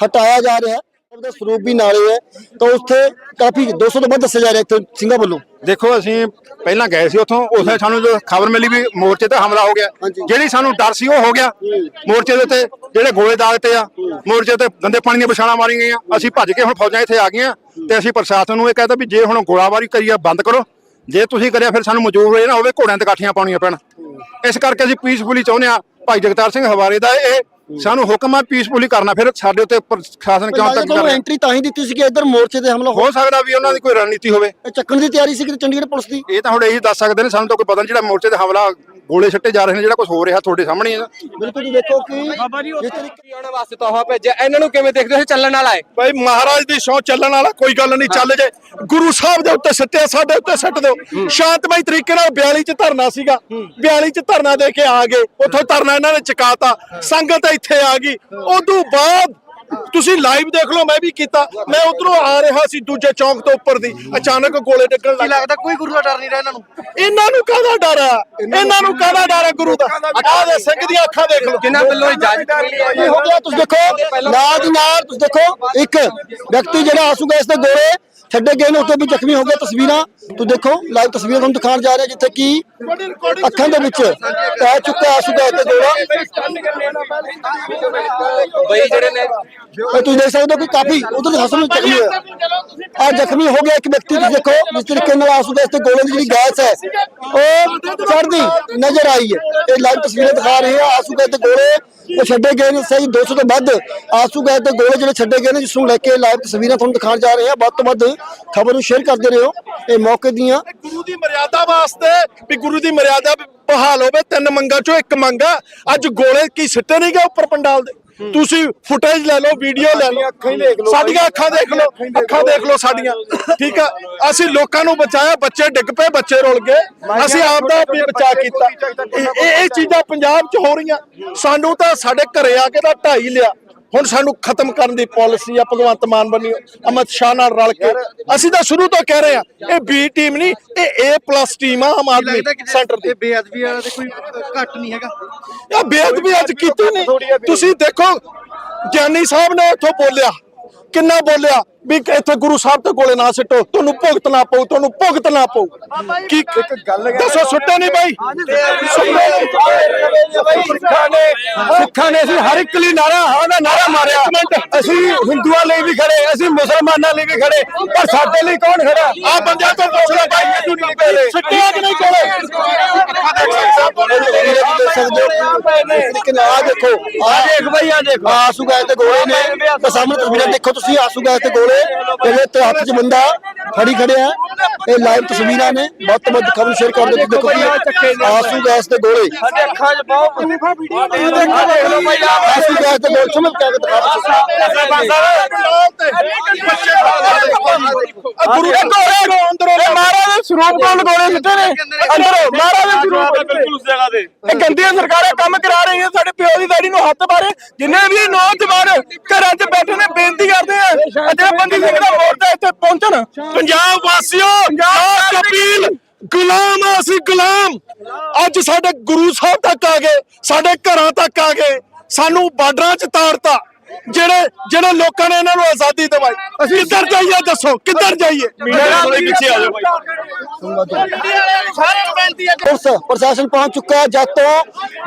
ਹਟਾਇਆ ਜਾ ਰਿਹਾ ਹੈ ਉਹਦਾ ਸਰੂਪ ਵੀ ਨਾਲੇ ਹੈ। ਤਾਂ ਉੱਥੇ ਕਾਫੀ 200 ਤੋਂ ਵੱਧ ਦੱਸਿਆ ਜਾ ਰਿਹਾ ਇੱਥੇ ਸਿੰਘਾਂ ਵੱਲੋਂ। ਦੇਖੋ ਅਸੀਂ ਪਹਿਲਾਂ ਗਏ ਸੀ ਉੱਥੋਂ ਉਸੇ ਸਾਨੂੰ ਜੋ ਖਬਰ ਮਿਲੀ ਵੀ ਮੋਰਚੇ ਤੇ ਹਮਲਾ ਹੋ ਗਿਆ। ਜਿਹੜੀ ਸਾਨੂੰ ਡਰ ਸੀ ਉਹ ਹੋ ਗਿਆ। ਮੋਰਚੇ ਦੇ ਉੱਤੇ ਜਿਹੜੇ ਗੋਲੇ ਦਾਗਤੇ ਆ ਮੋਰਚੇ ਤੇ ਗੰਦੇ ਪਾਣੀ ਦੀਆਂ ਵਿਛਾਣਾ ਮਾਰੀਆਂ ਗਈਆਂ। ਅਸੀਂ ਭੱਜ ਕੇ ਹੁਣ ਫੌਜਾਂ ਇੱਥੇ ਆ ਗਈਆਂ ਤੇ ਅਸੀਂ ਪ੍ਰਸ਼ਾਸਨ ਨੂੰ ਇਹ ਕਹਿੰਦਾ ਵੀ ਜੇ ਹੁਣ ਗੋਲਾਬਾਰੀ ਕਰੀਆ ਬੰਦ ਕਰੋ। ਜੇ ਤੁਸੀਂ ਕਰਿਆ ਫਿਰ ਸਾਨੂੰ ਮਨਜ਼ੂਰ ਇਹ ਨਾ ਹੋਵੇ ਘੋੜਿਆਂ ਤੇ ਕਾਠੀਆਂ ਪਾਉਣੀਆਂ ਪੈਣ। ਇਸ ਕਰਕੇ ਅਸੀਂ ਪੀਸਫੁਲੀ ਚਾਹੁੰਦੇ ਆ ਭਾਈ ਜਗਤਾਰ ਸਿੰਘ ਹਵਾਰੇ ਦਾ ਇਹ ਸਾਨੂੰ ਹੁਕਮ ਆ ਪੀਸਫੁਲੀ ਕਰਨਾ ਫਿਰ ਸਾਡੇ ਉੱਤੇ ਪ੍ਰਸ਼ਾਸਨ ਕਿਉਂ ਤੱਕ ਕਰ ਰਿਹਾ? ਐਂਟਰੀ ਤਾਂ ਹੀ ਦਿੱਤੀ ਸੀ ਕਿ ਇੱਧਰ ਮੋਰਚੇ ਤੇ ਹਮਲਾ ਹੋ ਸਕਦਾ ਵੀ ਉਹਨਾਂ ਦੀ ਕੋਈ ਰਣਨੀਤੀ ਹੋਵੇ। ਇਹ ਚੱਕਣ ਦੀ ਤਿਆਰੀ ਸੀ ਕਿ ਚੰਡੀਗੜ੍ਹ ਪੁਲਿਸ ਦੀ? ਇਹ ਤਾਂ ਹੁਣ ਇਹੀ ਦੱਸ ਸਕਦੇ ਨੇ ਸਾਨੂੰ ਤਾਂ ਕੋਈ ਪਤਾ ਨਹੀਂ ਜਿਹੜਾ ਮੋਰਚੇ ਤੇ ਹਮਲਾ ਗੋਲੇ ਛੱਟੇ ਜਾ ਰਹੇ ਨੇ ਜਿਹੜਾ ਕੁਝ ਹੋ ਰਿਹਾ ਤੁਹਾਡੇ ਸਾਹਮਣੇ ਹੀ ਆ। ਬਿਲਕੁਲ ਜੀ ਦੇਖੋ ਕਿ ਜਿਸ ਤਰੀਕੇ ਆਉਣ ਵਾਸਤੇ ਤੋਹਫਾ ਭੇਜਿਆ ਇਹਨਾਂ ਨੂੰ ਕਿਵੇਂ ਦੇਖਦੇ ਹੋ? ਚੱਲਣ ਵਾਲਾ ਹੈ। ਭਾਈ ਮਹਾਰਾਜ ਦੀ ਸਹੁੰ ਚੱਲਣ ਵਾਲਾ ਕੋਈ ਗੱਲ ਨਹੀਂ ਚੱਲ ਜੇ। ਗੁਰੂ ਸਾਹਿਬ ਦੇ ਉੱਤੇ ਸਿੱਟਿਆ ਸਾਡੇ ਉੱਤੇ ਸਿੱਟ ਦਿਓ। ਸ਼ਾਂਤਮਈ ਤਰੀਕੇ ਨਾਲ 42 ਚ ਧਰਨਾ ਸੀਗਾ। 42 ਚ ਧਰਨਾ ਦੇ ਕੇ ਆ ਗਏ। ਉੱਥੋਂ ਧਰਨਾ ਇਹਨਾਂ ਨੇ ਚਕਾਤਾ। ਸੰਗਤ ਇੱਥੇ ਆ ਗਈ। ਉਦੋਂ ਬਾਅਦ ਤੁਸੀਂ ਲਾਈਵ ਦੇਖ ਲਓ ਮੈਂ ਵੀ ਕੀਤਾ। ਮੈਂ ਉਧਰੋਂ ਆ ਰਿਹਾ ਸੀ ਦੂਜੇ ਚੌਂਕ ਤੋਂ ਉੱਪਰ ਦੀ। ਅਚਾਨਕ ਗੋਲੇ ਡਿੱਗਣ ਲੱਗ ਲੱਗਦਾ ਕੋਈ ਗੁਰੂ ਦਾ ਡਰ ਨਹੀਂ ਰਿਹਾ ਇਹਨਾਂ ਨੂੰ? ਇਹਨਾਂ ਨੂੰ ਕਾਹਦਾ ਡਰ ਆ? ਇਹਨਾਂ ਨੂੰ ਕਾਹਦਾ ਡਰ ਆ ਗੁਰੂ ਦਾ? ਆਹ ਦੇ ਸਿੰਘ ਦੀਆਂ ਅੱਖਾਂ ਦੇਖ ਲਓ। ਜਿਨ੍ਹਾਂ ਵੱਲੋਂ ਇਜਾਜ਼ਤ ਮਿਲੀ ਹੈ ਗਿਆ ਤੁਸੀਂ ਦੇਖੋ ਨਾਲ ਦੀ ਨਾਲ ਤੁਸੀਂ ਦੇਖੋ ਇੱਕ ਵਿਅਕਤੀ ਜਿਹੜਾ ਆਸੂ ਗੈਸ ਦੇ ਗੋਲੇ ਛੱਡੇ ਗਏ ਨੇ ਉੱਤੇ ਵੀ ਜ਼ਖਮੀ ਹੋ ਗਿਆ ਤਸਵੀਰਾਂ। ਤੁਸੀਂ ਦੇਖੋ ਲਾਈਵ ਤਸਵੀਰਾਂ ਤੁਹਾਨੂੰ ਦਿਖਾਉਣ ਜਾ ਰਹੇ ਜਿੱਥੇ ਕੀ ਅੱਖਾਂ ਦੇ ਵਿੱਚ ਪੈ ਚੁੱਕਾ ਆਸੂ ਗੈਸ ਦੇ ਗੋਲਾ ਬਈ ਜਿਹੜੇ ਨੇ ਤੁਸੀਂ ਦੇਖ ਸਕਦੇ ਹੋ ਕਿ ਕਾਫੀ ਉਧਰ ਹਸਨ ਜ਼ਖਮੀ ਹੋਇਆ। ਆ ਜ਼ਖਮੀ ਹੋ ਗਿਆ ਇੱਕ ਵਿਅਕਤੀ ਤੁਸੀਂ ਦੇਖੋ ਜਿਸ ਤਰੀਕੇ ਨਾਲ ਆਸੂ ਗੈਸ ਤੇ ਗੋਲੇ ਦੀ ਜਿਹੜੀ ਗੈਸ ਹੈ ਉਹ ਚੜਦੀ ਨਜ਼ਰ ਆਈ ਹੈ। ਇਹ ਲਾਈਵ ਤਸਵੀਰਾਂ ਦਿਖਾ ਰਹੇ ਆ ਆਸੂ ਗੈਸ ਤੇ ਗੋਲੇ ਉਹ ਛੱਡੇ ਗਏ ਨੇ। ਸਹੀ 200 ਤੋਂ ਵੱਧ ਆਸੂ ਗੈਸ ਤੇ ਗੋਲੇ ਜਿਹੜੇ ਛੱਡੇ ਗਏ ਨੇ ਜਿਸ ਨੂੰ ਲੈ ਕੇ ਲਾਈਵ ਤਸਵੀਰਾਂ ਤੁਹਾਨੂੰ ਦਿਖਾਉਣ ਜਾ ਰਹੇ ਆ ਵੱਧ ਤੋਂ ਵੱਧ ਖਬਰ ਨੂੰ ਸ਼ੇਅਰ ਕਰਦੇ ਰਹੋ। ਇਹ ਮੌਕੇ ਦੀਆਂ ਗੁਰੂ ਦੀ ਮਰਿਆਦਾ ਵਾਸਤੇ ਵੀ ਗੁਰੂ ਦੀ ਮਰਿਆਦਾ ਬਹਾਲ ਹੋਵੇ, ਤਿੰਨ ਮੰਗਾਂ ਚੋਂ ਇੱਕ ਮੰਗ ਅੱਜ ਗੋਲੇ ਕੀ ਸਿੱਟੇ ਨਹੀਂ ਗਏ ਉੱਪਰ ਪੰਡਾਲ ਦੇ? ਤੁਸੀਂ ਫੁਟੇਜ ਲੈ ਲਓ ਵੀਡੀਓ ਲੈ ਲਓ। ਸਾਡੀਆਂ ਅੱਖਾਂ ਦੇਖ ਲਓ, ਅੱਖਾਂ ਦੇਖ ਲਓ ਸਾਡੀਆਂ। ਠੀਕ ਆ? ਅਸੀਂ ਲੋਕਾਂ ਨੂੰ ਬਚਾਇਆ, ਬੱਚੇ ਡਿੱਗ ਪਏ, ਬੱਚੇ ਰੁਲ ਗਏ। ਅਸੀਂ ਆਪ ਦਾ ਵੀ ਬਚਾ ਕੀਤਾ। ਇਹ- ਇਹ ਚੀਜ਼ਾਂ ਪੰਜਾਬ 'ਚ ਹੋ ਰਹੀਆਂ। ਸਾਨੂੰ ਤਾਂ ਸਾਡੇ ਘਰੇ ਆ ਕੇ ਤਾਂ ਢਾਈ ਲਿਆ। ਹੁਣ ਸਾਨੂੰ ਖਤਮ ਕਰਨ ਦੀ ਪਾਲਿਸੀ ਆ ਭਗਵੰਤ ਮਾਨ ਬਣੀ ਅਮਿਤ ਸ਼ਾਹ ਨਾਲ ਰਲ ਕੇ। ਅਸੀਂ ਤਾਂ ਸ਼ੁਰੂ ਤੋਂ ਕਹਿ ਰਹੇ ਆ ਇਹ ਬੀ ਟੀਮ ਨਹੀਂ ਇਹ ਏ ਪਲੱਸ ਟੀਮ ਆ ਆਮ ਆਦਮੀ ਸੈਂਟਰ ਦੀ। ਬੇਅਦਬੀ ਵਾਲਾ ਤੇ ਕੋਈ ਘੱਟ ਨਹੀਂ ਹੈਗਾ? ਇਹ ਬੇਅਦਬੀ ਅੱਜ ਕੀਤੀ ਨਹੀਂ। ਤੁਸੀਂ ਦੇਖੋ ਗਿਆਨੀ ਸਾਹਿਬ ਨੇ ਇੱਥੋਂ ਬੋਲਿਆ ਕਿੰਨਾ ਬੋਲਿਆ ਵੀ ਇੱਥੇ ਗੁਰੂ ਸਾਹਿਬ ਤੇ ਗੋਲੇ ਨਾ ਸਿੱਟੋ ਤੁਹਾਨੂੰ ਭੁਗਤ ਨਾ ਪਊ ਤੁਹਾਨੂੰ ਭੁਗਤ ਨਾ ਪਊ। ਕੀ ਇੱਕ ਗੱਲ ਦੱਸੋ ਸੁੱਟੇ ਨਹੀਂ ਬਾਈ? ਸਿੱਖਾਂ ਨੇ ਸਿੱਖਾਂ ਨੇ ਅਸੀਂ ਹਰ ਇੱਕ ਲਈ ਨਾਰਾ ਹਾਂ ਦਾ ਨਾਰਾ ਮਾਰਿਆ। ਅਸੀਂ ਹਿੰਦੂਆਂ ਲਈ ਵੀ ਖੜੇ ਅਸੀਂ ਮੁਸਲਮਾਨਾਂ ਲਈ ਵੀ ਖੜੇ ਪਰ ਸਾਡੇ ਲਈ ਕੌਣ ਖੜਾ? ਆ ਬੰਦਿਆਂ ਤੋਂ ਪੁੱਛ ਲੈ ਬਾਈ ਮੈਨੂੰ ਨਹੀਂ ਪਤਾ। ਸਿੱਟਿਆ ਕਿ ਨਹੀਂ ਕੋਲੇ? ਦੇਖ ਸਕਦੇ ਹੋ ਆ ਦੇਖੋ ਆ ਦੇਖ। ਬਈ ਆ ਦੇਖੋ। ਆਸੂ ਗਏ ਤੇ ਗੋਲੇ ਨੇ ਸਾਹਮਣੇ ਤਸਵੀਰਾਂ ਦੇਖੋ। ਤੁਸੀਂ ਆਸੂ ਗਏ ਤੇ ਗੋਲੇ ਜਿਹੜੇ ਤੇ ਹੱਥ 'ਚ ਬੰਦਾ ਫੜੀ ਖੜਿਆ ਇਹ ਲਾਈਵ ਤਸਵੀਰਾਂ ਨੇ ਵੱਧ ਤੋਂ ਵੱਧ ਖਬਰ ਸ਼ੇਅਰ ਕਰ ਦਿਓ ਦੇਖੋ ਕਿ ਆਸੂ ਗੈਸ ਤੇ ਗੋਲੇ। ਸਾਡੇ ਅੱਖਾਂ 'ਚ ਬਹੁਤ ਪ੍ਰੂਫਾ ਵੀਡੀਓ ਦੇਖ ਲਓ ਭਾਈ ਆਸੂ ਗੈਸ ਤੇ ਗੋਲੇ ਚਮਕ ਕੇ ਦਿਖਾ ਗੁਰੂ ਦੇ ਗੋਲੇ। ਅੰਦਰੋਂ ਮਹਾਰਾਜ ਦੇ ਸਰੂਪ ਕੋਲ ਗੋਲੇ ਸਿੱਟੇ ਨੇ। ਅੰਦਰੋਂ ਮਹਾਰਾਜ ਦੇ ਸਰੂਪ ਇਹ ਗੰਦੀਆਂ ਸਰਕਾਰਾਂ ਕੰਮ ਕਰਾ ਰਹੀਆਂ ਸਾਡੇ ਪਿਓ ਦੀ ਦਾੜੀ ਨੂੰ ਹੱਥ ਮਾਰੇ ਜਿੰਨੇ ਵੀ ਨੌਜਵਾਨ ਘਰਾਂ 'ਚ ਬੈਠੇ ਨੇ ਬੇਨਤੀ ਕਰਦੇ ਆ ਅਜੇ ਬੰਦੀ ਸਿੰਘ ਦਾ ਮੋਰਚਾ ਇੱਥੇ ਪਹੁੰਚਣ। ਪੰਜਾਬ ਵਾਸੀਓ ਲਾਸਟ ਅਪੀਲ ਗੁਲਾਮ ਆ ਅਸੀਂ ਗੁਲਾਮ। ਅੱਜ ਸਾਡੇ ਗੁਰੂ ਸਾਹਿਬ ਤੱਕ ਆ ਗਏ ਸਾਡੇ ਘਰਾਂ ਤੱਕ ਆ ਗਏ ਸਾਨੂੰ ਬਾਰਡਰਾਂ 'ਚ ਤਾਰਤਾ। ਜਿਹੜੇ ਜਿਹੜੇ ਲੋਕਾਂ ਨੇ ਇਹਨਾਂ ਨੂੰ ਆਜ਼ਾਦੀ ਦਿਵਾਈ। ਅਸੀਂ ਕਿੱਧਰ ਜਾਈਏ ਦੱਸੋ ਕਿੱਧਰ ਜਾਈਏ? ਪਿੱਛੇ ਆ ਜਾਓ ਪੁਲਿਸ ਪ੍ਰਸ਼ਾਸਨ ਪਹੁੰਚ ਚੁੱਕਾ ਜਦ ਤੋਂ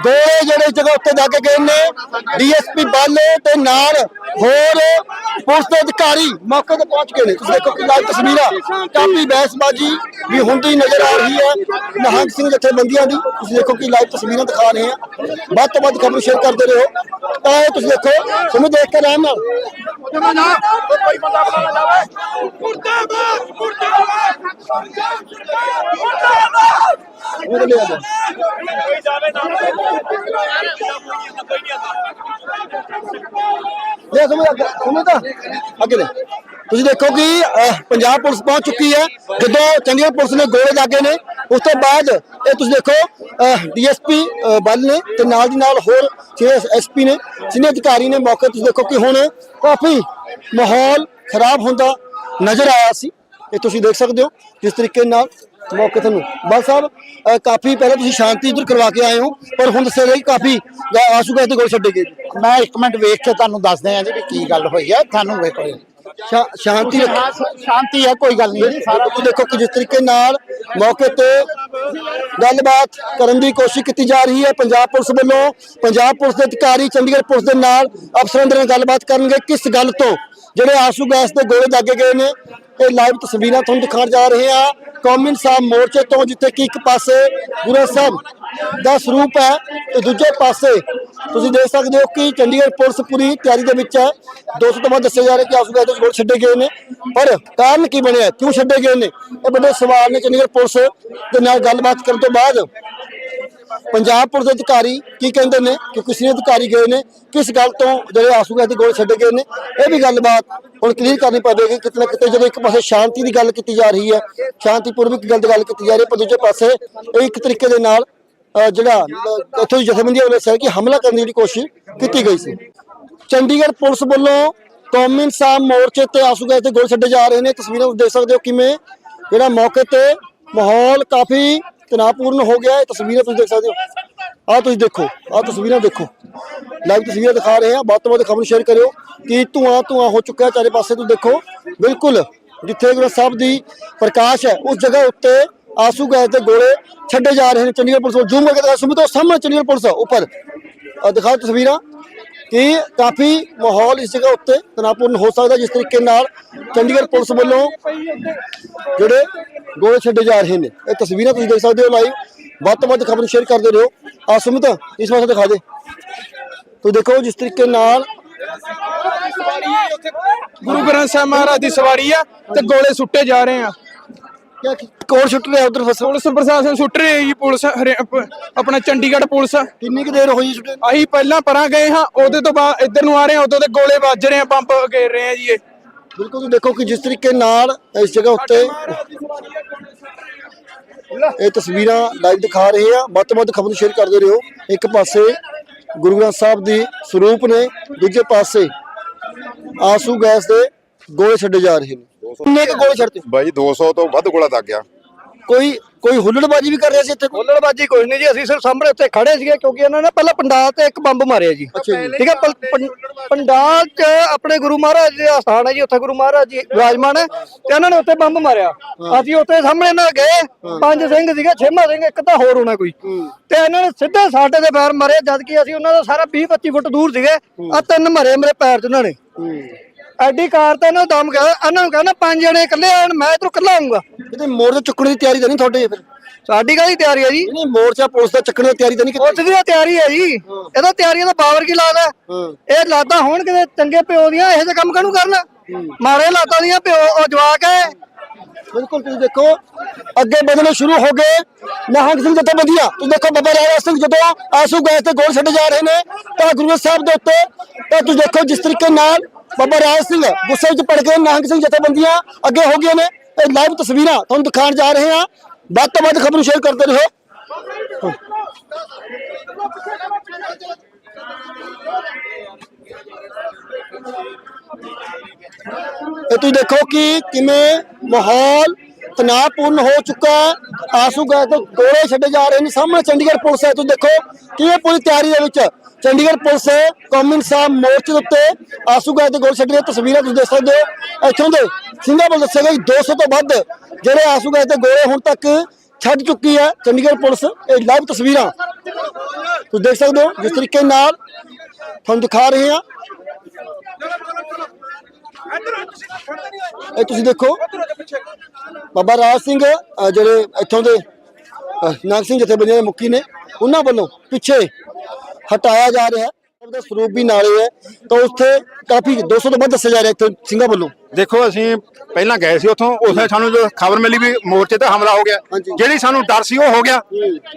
ਦੋ ਜਿਹੜੇ ਜਗ੍ਹਾ ਉੱਤੇ ਜਾ ਕੇ ਗਏ ਨੇ ਡੀਐਸਪੀ ਬਾਲੇ ਤੇ ਨਾਲ ਹੋਰ ਪੁਲਿਸ ਦੇ ਅਧਿਕਾਰੀ ਮੌਕੇ ਤੇ ਪਹੁੰਚ ਗਏ ਨੇ। ਤੁਸੀਂ ਦੇਖੋ ਕਿ ਲਾਈਵ ਤਸਵੀਰਾਂ ਕਾਫੀ ਬਹਿਸਬਾਜ਼ੀ ਵੀ ਹੁੰਦੀ ਨਜ਼ਰ ਆ ਰਹੀ ਹੈ ਨਿਹੰਗ ਸਿੰਘ ਜਥੇਬੰਦੀਆਂ ਦੀ। ਤੁਸੀਂ ਦੇਖੋ ਕਿ ਲਾਈਵ ਤਸਵੀਰਾਂ ਦਿਖਾ ਰਹੇ ਹਾਂ। ਵੱਧ ਤੋਂ ਵੱਧ ਖਬਰ ਸ਼ੇਅਰ ਕਰਦੇ ਰਹੋ। ਤਾਂ ਤੁਸੀਂ ਦੇਖੋ ਤੁਹਾਨੂੰ ਦੇਖ ਕੇ ਰਹਿਮ ਨਾਲ ਮੁਰਦਾਬਾਦ ਮੁਰਦਾਬਾਦ ਲੈ ਸਮਝ ਅੱਗੇ ਸਮਝ ਤਾਂ ਅੱਗੇ ਲੈ ਤੁਸੀਂ ਦੇਖੋ ਕਿ ਅਹ, ਪੰਜਾਬ ਪੁਲਿਸ ਪਹੁੰਚ ਚੁੱਕੀ ਹੈ ਜਦੋਂ ਚੰਡੀਗੜ੍ਹ ਪੁਲਿਸ ਨੇ ਗੋਲੇ ਦਾਗੇ ਨੇ ਉਸ ਤੋਂ ਬਾਅਦ ਇਹ ਤੁਸੀਂ ਦੇਖੋ ਡੀਐਸਪੀ ਬੱਲ ਨੇ ਤੇ ਨਾਲ ਦੀ ਨਾਲ ਹੋਰ ਐਸਪੀ ਨੇ ਸੀਨੀਅਰ ਅਧਿਕਾਰੀ ਨੇ ਮੌਕੇ ਤੁਸੀਂ ਦੇਖੋ ਕਿ ਹੁਣ ਕਾਫੀ ਮਾਹੌਲ ਖਰਾਬ ਹੁੰਦਾ ਨਜ਼ਰ ਆਇਆ ਸੀ। ਇਹ ਤੁਸੀਂ ਦੇਖ ਸਕਦੇ ਹੋ ਜਿਸ ਤਰੀਕੇ ਨਾਲ ਮੌਕੇ ਤੁਹਾਨੂੰ ਬਲ ਸਾਹਿਬ ਕਾਫੀ ਪਹਿਲਾਂ ਤੁਸੀਂ ਸ਼ਾਂਤੀ ਇੱਧਰ ਕਰਵਾ ਕੇ ਆਏ ਹੋ, ਪਰ ਹੁਣ ਦੱਸਿਆ ਗਿਆ ਕਿ ਕਾਫੀ ਆਸੂ ਗੈਸ ਦੇ ਗੋਲ ਛੱਡੇ ਗਏ। ਮੈਂ ਇੱਕ ਮਿੰਟ ਵੇਖ ਕੇ ਤੁਹਾਨੂੰ ਦੱਸਦੇ ਆ ਜੀ ਵੀ ਕੀ ਗੱਲ ਹੋਈ ਆ ਤੁਹਾਨੂੰ ਵੇਖੋ ਜੀ। ਸ਼ਾ- ਸ਼ਾਂਤੀ ਸ਼ਾਂਤੀ ਹੈ ਕੋਈ ਗੱਲ ਨਹੀਂ। ਸਾਰਾ ਕੁਝ ਦੇਖੋ ਕਿ ਜਿਸ ਤਰੀਕੇ ਨਾਲ ਮੌਕੇ ਤੇ ਗੱਲਬਾਤ ਕਰਨ ਦੀ ਕੋਸ਼ਿਸ਼ ਕੀਤੀ ਜਾ ਰਹੀ ਹੈ ਪੰਜਾਬ ਪੁਲਿਸ ਵੱਲੋਂ। ਪੰਜਾਬ ਪੁਲਿਸ ਦੇ ਅਧਿਕਾਰੀ ਚੰਡੀਗੜ੍ਹ ਪੁਲਿਸ ਦੇ ਨਾਲ ਅਫਸਰਾਂ ਦੇ ਨਾਲ ਗੱਲਬਾਤ ਕਰਨਗੇ ਕਿਸ ਗੱਲ ਤੋਂ। ਜਿਹੜੇ ਆਸੂ ਗੈਸ ਦੇ ਗੋਲੇ ਦਾਗੇ ਗਏ ਨੇ ਇਹ ਲਾਈਵ ਤਸਵੀਰਾਂ ਤੁਹਾਨੂੰ ਦਿਖਾਉਣ ਜਾ ਰਹੇ ਹਾਂ। ਕੌਮੀ ਇਨਸਾਫ ਮੋਰਚੇ ਤੋਂ ਜਿੱਥੇ ਕਿ ਇੱਕ ਪਾਸੇ ਗੁਰੂ ਸਾਹਿਬ ਦਾ ਸਰੂਪ ਹੈ ਤੇ ਦੂਜੇ ਪਾਸੇ ਤੁਸੀਂ ਦੇਖ ਸਕਦੇ ਹੋ ਕਿ ਚੰਡੀਗੜ੍ਹ ਪੁਲਿਸ ਪੂਰੀ ਤਿਆਰੀ ਦੇ ਵਿੱਚ ਹੈ। 200 ਤੋਂ ਵੱਧ ਦੱਸਿਆ ਜਾ ਰਿਹਾ ਕਿ ਆਸੂ ਗੈਸ ਦੇ ਗੋਲ ਛੱਡੇ ਗਏ ਨੇ। ਪਰ ਕਾਰਨ ਕੀ ਬਣਿਆ? ਕਿਉਂ ਛੱਡੇ ਗਏ ਨੇ? ਇਹ ਵੱਡੇ ਸਵਾਲ ਨੇ ਚੰਡੀਗੜ੍ਹ ਪੁਲਿਸ ਦੇ ਨਾਲ ਗੱਲਬਾਤ ਕਰਨ ਤੋਂ ਬਾਅਦ। ਪੰਜਾਬ ਪੁਲਿਸ ਦੇ ਅਧਿਕਾਰੀ ਕੀ ਕਹਿੰਦੇ ਨੇ? ਕਿ ਕਿਸੇ ਅਧਿਕਾਰੀ ਗਏ ਨੇ। ਕਿਸ ਗੱਲ ਤੋਂ ਜਿਹੜੇ ਆਸੂ ਗੈਸ ਦੇ ਗੋਲੇ ਛੱਡੇ ਗਏ ਨੇ? ਇਹ ਵੀ ਗੱਲਬਾਤ ਹੁਣ ਕਲੀਅਰ ਕਰਨੀ ਪਵੇਗੀ। ਕਿਤੇ ਨਾ ਕਿਤੇ ਜਦੋਂ ਇੱਕ ਪਾਸੇ ਸ਼ਾਂਤੀ ਦੀ ਗੱਲ ਕੀਤੀ ਜਾ ਰਹੀ ਹੈ, ਸ਼ਾਂਤੀਪੂਰਵਕ ਗੱਲ ਦੀ ਗੱਲ ਕੀਤੀ ਜਾ ਰਹੀ ਹੈ, ਪਰ ਦੂਜੇ ਪਾਸੇ ਇਹ ਇੱਕ ਤਰੀਕੇ ਦੇ ਨਾਲ ਜਿਹੜਾ ਇੱਥੋਂ ਦੀ ਜਥੇਬੰਦੀਆਂ ਵੱਲੋਂ ਦੱਸਿਆ ਕਿ ਹਮਲਾ ਕਰਨ ਦੀ ਜਿਹੜੀ ਕੋਸ਼ਿਸ਼ ਕੀਤੀ ਗਈ ਸੀ। ਚੰਡੀਗੜ੍ਹ ਪੁਲਿਸ ਵੱਲੋਂ ਕੌਮੀ ਇਨਸਾਫ ਮੋਰਚੇ ਤੇ ਆਸੂ ਗੈਸ ਗੋਲ ਛੱਡੇ ਜਾ ਰਹੇ ਨੇ। ਤਸਵੀਰਾਂ ਤੁਸੀਂ ਦੇਖ ਸਕਦੇ ਹੋ ਕਿਵੇਂ ਜਿਹੜਾ ਮੌਕੇ ਤੇ ਮਾਹੌਲ ਕਾਫੀ ਤਣਾਅਪੂਰਨ ਹੋ ਗਿਆ। ਹੈ ਇਹ ਤਸਵੀਰਾਂ ਤੁਸੀਂ ਦੇਖ ਸਕਦੇ ਹੋ। ਆਹ ਤੁਸੀਂ ਦੇਖੋ, ਆਹ ਤਸਵੀਰਾਂ ਦੇਖੋ। ਲਾਈਵ ਤਸਵੀਰਾਂ ਦਿਖਾ ਰਹੇ ਹਾਂ। ਵੱਧ ਤੋਂ ਵੱਧ ਖਬਰ ਸ਼ੇਅਰ ਕਰਿਓ ਕਿ ਧੂਆਂ ਧੂਆਂ ਹੋ ਚੁੱਕਾ ਹੈ ਚਾਰੇ ਪਾਸੇ ਤੁਸੀਂ ਦੇਖੋ, ਬਿਲਕੁਲ ਜਿੱਥੇ ਗੁਰੂ ਸਾਹਿਬ ਦੀ ਪ੍ਰਕਾਸ਼ ਹੈ, ਉਸ ਜਗ੍ਹਾ ਉੱਤੇ ਆਸੂ ਗੈਸ ਦੇ ਗੋਲੇ ਛੱਡੇ ਜਾ ਰਹੇ ਨੇ ਚੰਡੀਗੜ੍ਹ ਪੁਲਿਸ ਵੱਲੋਂ ਜ਼ੂਮ ਕਰਕੇ ਦਿਖਾ ਸੁਮਿਤੋ ਸਾਹਮਣੇ ਚੰਡੀਗੜ੍ਹ ਪੁਲਿਸ ਉੱਪਰ ਤਸਵੀਰਾਂ ਕਿ ਕਾਫੀ ਮਾਹੌਲ ਇਸ ਜਗ੍ਹਾ ਉੱਤੇ ਤਣਾਅਪੂਰਨ ਹੋ ਸਕਦਾ ਜਿਸ ਤਰੀਕੇ ਨਾਲ ਚੰਡੀਗੜ੍ਹ ਪੁਲਿਸ ਵੱਲੋਂ ਜਿਹੜੇ ਗੋਲੇ ਛੱਡੇ ਜਾ ਰਹੇ ਨੇ ਇਹ ਤਸਵੀਰਾਂ ਤੁਸੀਂ ਦੇਖ ਸਕਦੇ ਹੋ ਲਾਈਵ ਵੱਧ ਤੋਂ ਵੱਧ ਖਬਰ ਸ਼ੇਅਰ ਕਰਦੇ ਰਹੋ ਆ ਸੁਮਿਤ ਇਸ ਪਾਸੇ ਦਿਖਾ ਦੇ ਤੁਸੀਂ ਦੇਖੋ ਜਿਸ ਤਰੀਕੇ ਨਾਲ ਗੁਰੂ ਗ੍ਰੰਥ ਸਾਹਿਬ ਮਹਾਰਾਜ ਦੀ ਸਵਾਰੀ ਆ ਤੇ ਗੋਲੇ ਸੁੱਟੇ ਜਾ ਰਹੇ ਆ ਕਿਆ ਕੋਰ ਛੁੱਟ ਰਿਹਾ ਉਧਰ ਫਸਲ ਪੁਲਿਸ ਪ੍ਰਸ਼ਾਸਨ ਸੁੱਟ ਰਹੀ ਹੈ ਜੀ ਪੁਲਿਸ ਅਪ- ਆਪਣਾ ਚੰਡੀਗੜ੍ਹ ਪੁਲਿਸ। ਕਿੰਨੀ ਕੁ ਦੇਰ ਹੋਈ ਛੁੱਟੇ ਨੂੰ? ਅਸੀਂ ਪਹਿਲਾਂ ਪਰਾਂ ਗਏ ਹਾਂ ਉਹਦੇ ਤੋਂ ਬਾਅਦ ਇੱਧਰ ਨੂੰ ਆ ਰਹੇ ਹਾਂ ਉਦੋਂ ਤੇ gੋਲੇ ਵੱਜ ਰਹੇ ਆ ਪੰਪ ਘੇਰ ਰਹੇ ਆ ਜੀ ਇਹ। ਬਿਲਕੁਲ ਤੁਸੀਂ ਦੇਖੋ ਕਿ ਜਿਸ ਤਰੀਕੇ ਨਾਲ ਇਸ ਜਗ੍ਹਾ ਉੱਤੇ ਇਹ ਤਸਵੀਰਾਂ ਲਾਈਵ ਦਿਖਾ ਰਹੇ ਆ ਵੱਧ ਤੋਂ ਵੱਧ ਖਬਰ ਸ਼ੇਅਰ ਕਰਦੇ ਰਹੋ। ਇੱਕ ਪਾਸੇ ਗੁਰੂ ਗ੍ਰੰਥ ਸਾਹਿਬ ਦੀ ਸਰੂਪ ਨੇ ਦੂਜੇ ਪਾਸੇ ਆਸੂ ਗੈਸ ਦੇ ਗੋਲੇ ਛੱਡੇ ਜਾ ਰਹੇ ਨੇ। ਕਿੰਨੇ ਕੁ ਗੋਲੇ ਛੱਡਤੇ? ਬਾਈ 200 ਤੋਂ ਵੱਧ ਗੋਲਾ ਲੱਗ ਗਿਆ। ਕੋਈ ਕੋਈ ਹੁੱਲੜਬਾਜੀ ਵੀ ਕਰ ਰਿਹਾ ਸੀ ਇੱਥੇ ਕੋਈ? ਹੁੱਲੜਬਾਜੀ ਕੋਈ ਨਹੀਂ ਜੀ ਅਸੀਂ ਸਿਰਫ ਸਾਹਮਣੇ ਉੱਤੇ ਖੜੇ ਸੀਗੇ ਕਿਉਂਕਿ ਇਹਨਾਂ ਨੇ ਪਹਿਲਾਂ ਪੰਡਾਲ ਤੇ ਇੱਕ ਬੰਬ ਮਾਰਿਆ ਜੀ। ਠੀਕ ਹੈ ਪੰ- ਪੰ- ਪੰਡਾਲ 'ਚ ਆਪਣੇ ਗੁਰੂ ਮਹਾਰਾਜ ਦੇ ਸਥਾਨ ਹੈ ਜੀ ਉੱਥੇ ਗੁਰੂ ਮਹਾਰਾਜ ਜੀ ਵਿਰਾਜਮਾਨ ਹੈ ਤੇ ਇਹਨਾਂ ਨੇ ਉੱਤੇ ਬੰਬ ਮਾਰਿਆ। ਅਸੀਂ ਉੱਥੇ ਸਾਹਮਣੇ ਨਾਲ ਗਏ ਪੰਜ ਸਿੰਘ ਸੀਗੇ ਛੇਵਾਂ ਸਿੰਘ ਇੱਕ ਤਾਂ ਹੋਰ ਹੋਣਾ ਕੋਈ। ਤੇ ਇਹਨਾਂ ਨੇ ਸਿੱਧੇ ਸਾਡੇ ਦੇ ਪੈਰ ਮਾਰੇ ਜਦ ਕਿ ਅਸੀਂ ਉਹਨਾਂ ਦਾ ਸਾਰਾ 20 25 ਫੁੱਟ ਦੂਰ ਸੀਗੇ ਆ ਤਿੰਨ ਮਾਰੇ ਮੇਰੇ ਪੈਰ 'ਚ ਉਹਨਾਂ ਨੇ। ਐਡੀ ਕਾਰ ਤਾਂ ਇਹਨਾਂ ਨੂੰ ਦਮ ਗਿਆ ਇਹਨਾਂ ਨੂੰ ਕਹਿੰਦਾ ਪੰਜ ਜਣੇ ਇਕੱਲੇ ਆਣ ਮੈਂ ਇਧਰੋਂ ਇਕੱਲਾ ਆਉਂਗਾ ਕਿਤੇ ਮੋਰਚਾ ਚੁੱਕਣ ਦੀ ਤਿਆਰੀ ਤਾਂ ਨਹੀਂ ਤੁਹਾਡੇ ਫਿਰ? ਸਾਡੀ ਕਾਹਦੀ ਤਿਆਰੀ ਹੈ ਜੀ? ਨਹੀਂ ਮੋਰਚਾ ਪੁਲਿਸ ਦਾ ਚੱਕਣ ਦੀ ਤਿਆਰੀ ਤਾਂ ਨਹੀਂ ਕੀਤੀ? ਉਸ ਦੀ ਤਾਂ ਤਿਆਰੀ ਹੈ ਜੀ। ਇਹਦਾ ਤਿਆਰੀਆਂ ਦਾ ਪਾਵਰ ਕੀ ਲਾਦਾ? ਇਹ ਲਾਦਾ ਹੋਣ ਕਿਤੇ ਚੰਗੇ ਪਿਓ ਦੀਆਂ ਇਹੋ ਜਿਹੇ ਕੰਮ ਕਾਹਨੂੰ ਕਰਨਾ? ਮਾਰੇ ਲਾਦਾ ਦੀਆਂ ਪਿਓ ਉਹ ਜਵਾਕ ਹੈ। ਬਿਲਕੁਲ ਤੁਸੀਂ ਦੇਖੋ ਅੱਗੇ ਵਧਣੇ ਸ਼ੁਰੂ ਹੋ ਗਏ। ਨਿਹੰਗ ਸਿੰਘ ਜਥੇਬੰਦੀਆਂ ਤੁਸੀਂ ਦੇਖੋ ਬਾਬਾ ਰਾਜਾ ਸਿੰਘ ਜਦੋਂ ਆਸੂ ਗੈਸ ਤੇ ਗੋਲ ਛੱਡੇ ਜਾ ਰਹੇ ਨੇ ਤਾਂ ਗੁਰੂ ਸਾਹਿਬ ਦੇ ਉੱਤੇ ਤਾਂ ਤੁਸੀਂ ਦੇਖੋ ਜਿਸ ਤਰੀਕੇ ਨਾਲ ਬਾਬਾ ਰਾਜ ਸਿੰਘ ਗੁੱਸੇ ਵਿੱਚ ਪੜ ਕੇ ਨਿਹੰਗ ਸਿੰਘ ਜਥੇਬੰਦੀਆਂ ਅੱਗੇ ਹੋ ਗਈਆਂ ਨੇ ਇਹ ਲਾਈਵ ਤਸਵੀਰਾਂ ਤੁਹਾਨੂੰ ਦਿਖਾਉਣ ਜਾ ਰਹੇ ਹਾਂ ਵੱਧ ਤੋਂ ਵੱਧ ਖਬਰ ਨੂੰ ਸ਼ੇਅਰ ਕਰਦੇ ਰਹੋ ਇਹ ਤੁਸੀਂ ਦੇਖੋ ਕਿ ਕਿਵੇਂ ਮਾਹੌਲ ਤਣਾਅਪੂਰਨ ਹੋ ਚੁੱਕਾ ਹੈ ਆਸੂ ਗੈਸ ਤੋਂ ਗੋਲੇ ਛੱਡੇ ਜਾ ਰਹੇ ਨੇ ਸਾਹਮਣੇ ਚੰਡੀਗੜ੍ਹ ਪੁਲਿਸ ਹੈ ਤੁਸੀਂ ਦੇਖੋ ਕਿਵੇਂ ਪੂਰੀ ਤਿਆਰੀ ਦੇ ਵਿੱਚ ਚੰਡੀਗੜ੍ਹ ਪੁਲਿਸ ਕੌਮੀ ਇਨਸਾਫ ਮੋਰਚੇ ਦੇ ਉੱਤੇ ਆਸੂ ਗੈਸ ਦੇ ਗੋਲੇ ਛੱਡੇ ਦੀਆਂ ਤਸਵੀਰਾਂ ਤੁਸੀਂ ਦੇਖ ਸਕਦੇ ਹੋ। ਇੱਥੋਂ ਦੇ ਸਿੰਘਾਂ ਵੱਲ ਦੱਸਿਆ ਗਿਆ ਕਿ 200 ਤੋਂ ਵੱਧ ਜਿਹੜੇ ਆਸੂ ਗੈਸ ਦੇ ਗੋਲੇ ਹੁਣ ਤੱਕ ਛੱਡ ਚੁੱਕੀ ਹੈ ਚੰਡੀਗੜ੍ਹ ਪੁਲਿਸ। ਇਹ ਲਾਈਵ ਤਸਵੀਰਾਂ ਤੁਸੀਂ ਦੇਖ ਸਕਦੇ ਹੋ ਜਿਸ ਤਰੀਕੇ ਨਾਲ ਤੁਹਾਨੂੰ ਦਿਖਾ ਰਹੇ ਹਾਂ। ਇਹ ਤੁਸੀਂ ਦੇਖੋ ਬਾਬਾ ਰਾਜ ਸਿੰਘ ਜਿਹੜੇ ਇੱਥੋਂ ਦੇ ਅ, ਨਾਗ ਸਿੰਘ ਜਥੇਬੰਦੀਆਂ ਦੇ ਮੁਖੀ ਨੇ ਉਹਨਾਂ ਵੱਲੋਂ ਪਿੱਛੇ ਹਟਾਇਆ ਜਾ ਰਿਹਾ ਹੈ ਉਹਦਾ ਸਰੂਪ ਵੀ ਨਾਲੇ ਹੈ ਤਾਂ ਉੱਥੇ ਕਾਫੀ 200 ਤੋਂ ਵੱਧ ਦੱਸਿਆ ਜਾ ਰਿਹਾ ਇੱਥੇ ਸਿੰਘਾਂ ਵੱਲੋਂ। ਦੇਖੋ ਅਸੀਂ ਪਹਿਲਾਂ ਗਏ ਸੀ ਉੱਥੋਂ ਉਸੇ ਸਾਨੂੰ ਜੋ ਖਬਰ ਮਿਲੀ ਵੀ ਮੋਰਚੇ ਤੇ ਹਮਲਾ ਹੋ ਗਿਆ। ਜਿਹੜੀ ਸਾਨੂੰ ਡਰ ਸੀ ਉਹ ਹੋ ਗਿਆ।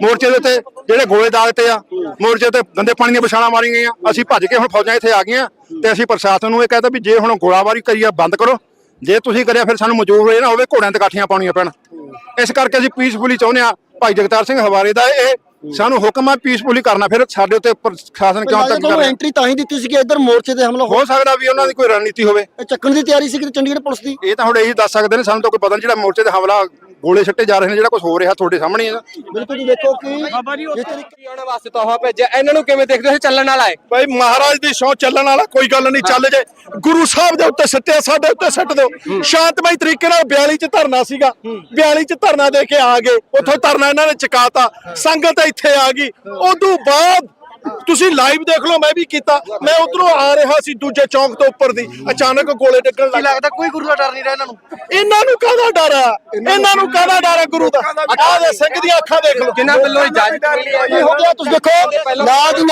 ਮੋਰਚੇ ਦੇ ਉੱਤੇ ਜਿਹੜੇ ਗੋਲੇ ਦਾਗਤੇ ਆ ਮੋਰਚੇ ਤੇ ਗੰਦੇ ਪਾਣੀ ਦੀਆਂ ਵਿਛਾਲਾਂ ਮਾਰੀਆਂ ਗਈਆਂ। ਅਸੀਂ ਭੱਜ ਕੇ ਹੁਣ ਫੌਜਾਂ ਇੱਥੇ ਆ ਗਈਆਂ ਤੇ ਅਸੀਂ ਪ੍ਰਸ਼ਾਸਨ ਨੂੰ ਇਹ ਕਹਿੰਦਾ ਵੀ ਜੇ ਹੁਣ ਗੋਲਾਬਾਰੀ ਕਰੀ ਆ ਬੰਦ ਕਰੋ। ਜੇ ਤੁਸੀਂ ਕਰਿਆ ਫਿਰ ਸਾਨੂੰ ਮਜਬੂਰ ਹੋਏ ਨਾ ਹੋਵੇ ਘੋੜਿਆਂ ਤੇ ਕਾਠੀਆਂ ਪਾਉਣੀਆਂ ਪੈਣ। ਇਸ ਕਰਕੇ ਅਸੀਂ ਪੀਸਫੁਲੀ ਚਾਹੁੰਦੇ ਆ ਭਾਈ ਜਗਤਾਰ ਸਿੰਘ ਹਵਾਰੇ ਦਾ ਇਹ ਸਾਨੂੰ ਹੁਕਮ ਆ ਪੀਸਫੁਲੀ ਕਰਨਾ ਫਿਰ ਸਾਡੇ ਉੱਤੇ ਪ੍ਰਸ਼ਾਸਨ ਕਿਉਂ ਤੱਕ ਕਰ ਰਿਹਾ? ਐਂਟਰੀ ਤਾਂ ਹੀ ਦਿੱਤੀ ਸੀ ਕਿ ਇੱਧਰ ਮੋਰਚੇ ਤੇ ਹਮਲਾ ਹੋ ਹੋ ਸਕਦਾ ਵੀ ਉਹਨਾਂ ਦੀ ਕੋਈ ਰਣਨੀਤੀ ਹੋਵੇ। ਇਹ ਚੱਕਣ ਦੀ ਤਿਆਰੀ ਸੀ ਕਿ ਚੰਡੀਗੜ੍ਹ ਪੁਲਿਸ ਦੀ? ਇਹ ਤਾਂ ਹੁਣ ਇਹੀ ਦੱਸ ਸਕਦੇ ਨੇ ਸਾਨੂੰ ਤਾਂ ਕੋਈ ਪਤਾ ਨਹੀਂ ਜਿਹੜਾ ਮੋਰਚੇ ਤੇ ਹਮਲਾ ਗੋਲੇ ਛੱਟੇ ਜਾ ਰਹੇ ਨੇ ਜਿਹੜਾ ਕੁਝ ਹੋ ਰਿਹਾ ਤੁਹਾਡੇ ਸਾਹਮਣੇ ਹੀ ਆ। ਬਿਲਕੁਲ ਦੇਖੋ ਕਿ ਜਿਸ ਤਰੀਕੇ ਆਉਣ ਵਾਸਤੇ ਤੋਹਫਾ ਭੇਜਿਆ। ਇਹਨਾਂ ਨੂੰ ਕਿਵੇਂ ਦੇਖਦੇ ਹੋ? ਚੱਲਣ ਵਾਲਾ ਹੈ। ਭਾਈ ਮਹਾਰਾਜ ਦੀ ਸੌ ਚੱਲਣ ਵਾਲਾ ਕੋਈ ਗੱਲ ਨਹੀਂ ਚੱਲ ਜੇ। ਗੁਰੂ ਸਾਹਿਬ ਦੇ ਉੱਤੇ ਸੱਟਿਆ ਸਾਡੇ ਉੱਤੇ ਸੱਟ ਦਿਓ। ਸ਼ਾਂਤਮਈ ਤਰੀਕੇ ਨਾਲ 42 ਚ ਧਰਨਾ ਸੀਗਾ। 42 ਚ ਧਰਨਾ ਦੇ ਕੇ ਆ ਗਏ। ਉੱਥੋਂ ਧਰਨਾ ਇਹਨਾਂ ਨੇ ਚਕਾਤਾ। ਸੰਗਤ ਇੱਥੇ ਆ ਗਈ। ਉਦੋਂ ਬਾਅਦ ਤੁਸੀਂ ਲਾਈਵ ਦੇਖ ਲਓ ਮੈਂ ਵੀ ਕੀਤਾ। ਮੈਂ ਉਧਰੋਂ ਆ ਰਿਹਾ ਸੀ ਦੂਜੇ ਚੌਂਕ ਤੋਂ ਉੱਪਰ ਦੀ। ਅਚਾਨਕ ਗੋਲੇ ਡਿੱਗਣ ਲੱਗ ਲੱਗਦਾ ਕੋਈ ਗੁਰੂ ਦਾ ਡਰ ਨਹੀਂ ਰਿਹਾ ਇਹਨਾਂ ਨੂੰ? ਇਹਨਾਂ ਨੂੰ ਕਾਹਦਾ ਡਰ ਆ? ਇਹਨਾਂ ਨੂੰ ਕਾਹਦਾ ਡਰ ਆ ਗੁਰੂ ਦਾ? ਆਹ ਦੇ ਸਿੰਘ ਦੀਆਂ ਅੱਖਾਂ ਦੇਖ ਲਓ। ਜਿਨ੍ਹਾਂ ਵੱਲੋਂ ਇਜਾਜ਼ਤ ਮਿਲੀ ਹੈ ਕੀ ਹੋ ਗਿਆ ਤੁਸੀਂ ਦੇਖੋ ਨਾਲ ਦੀ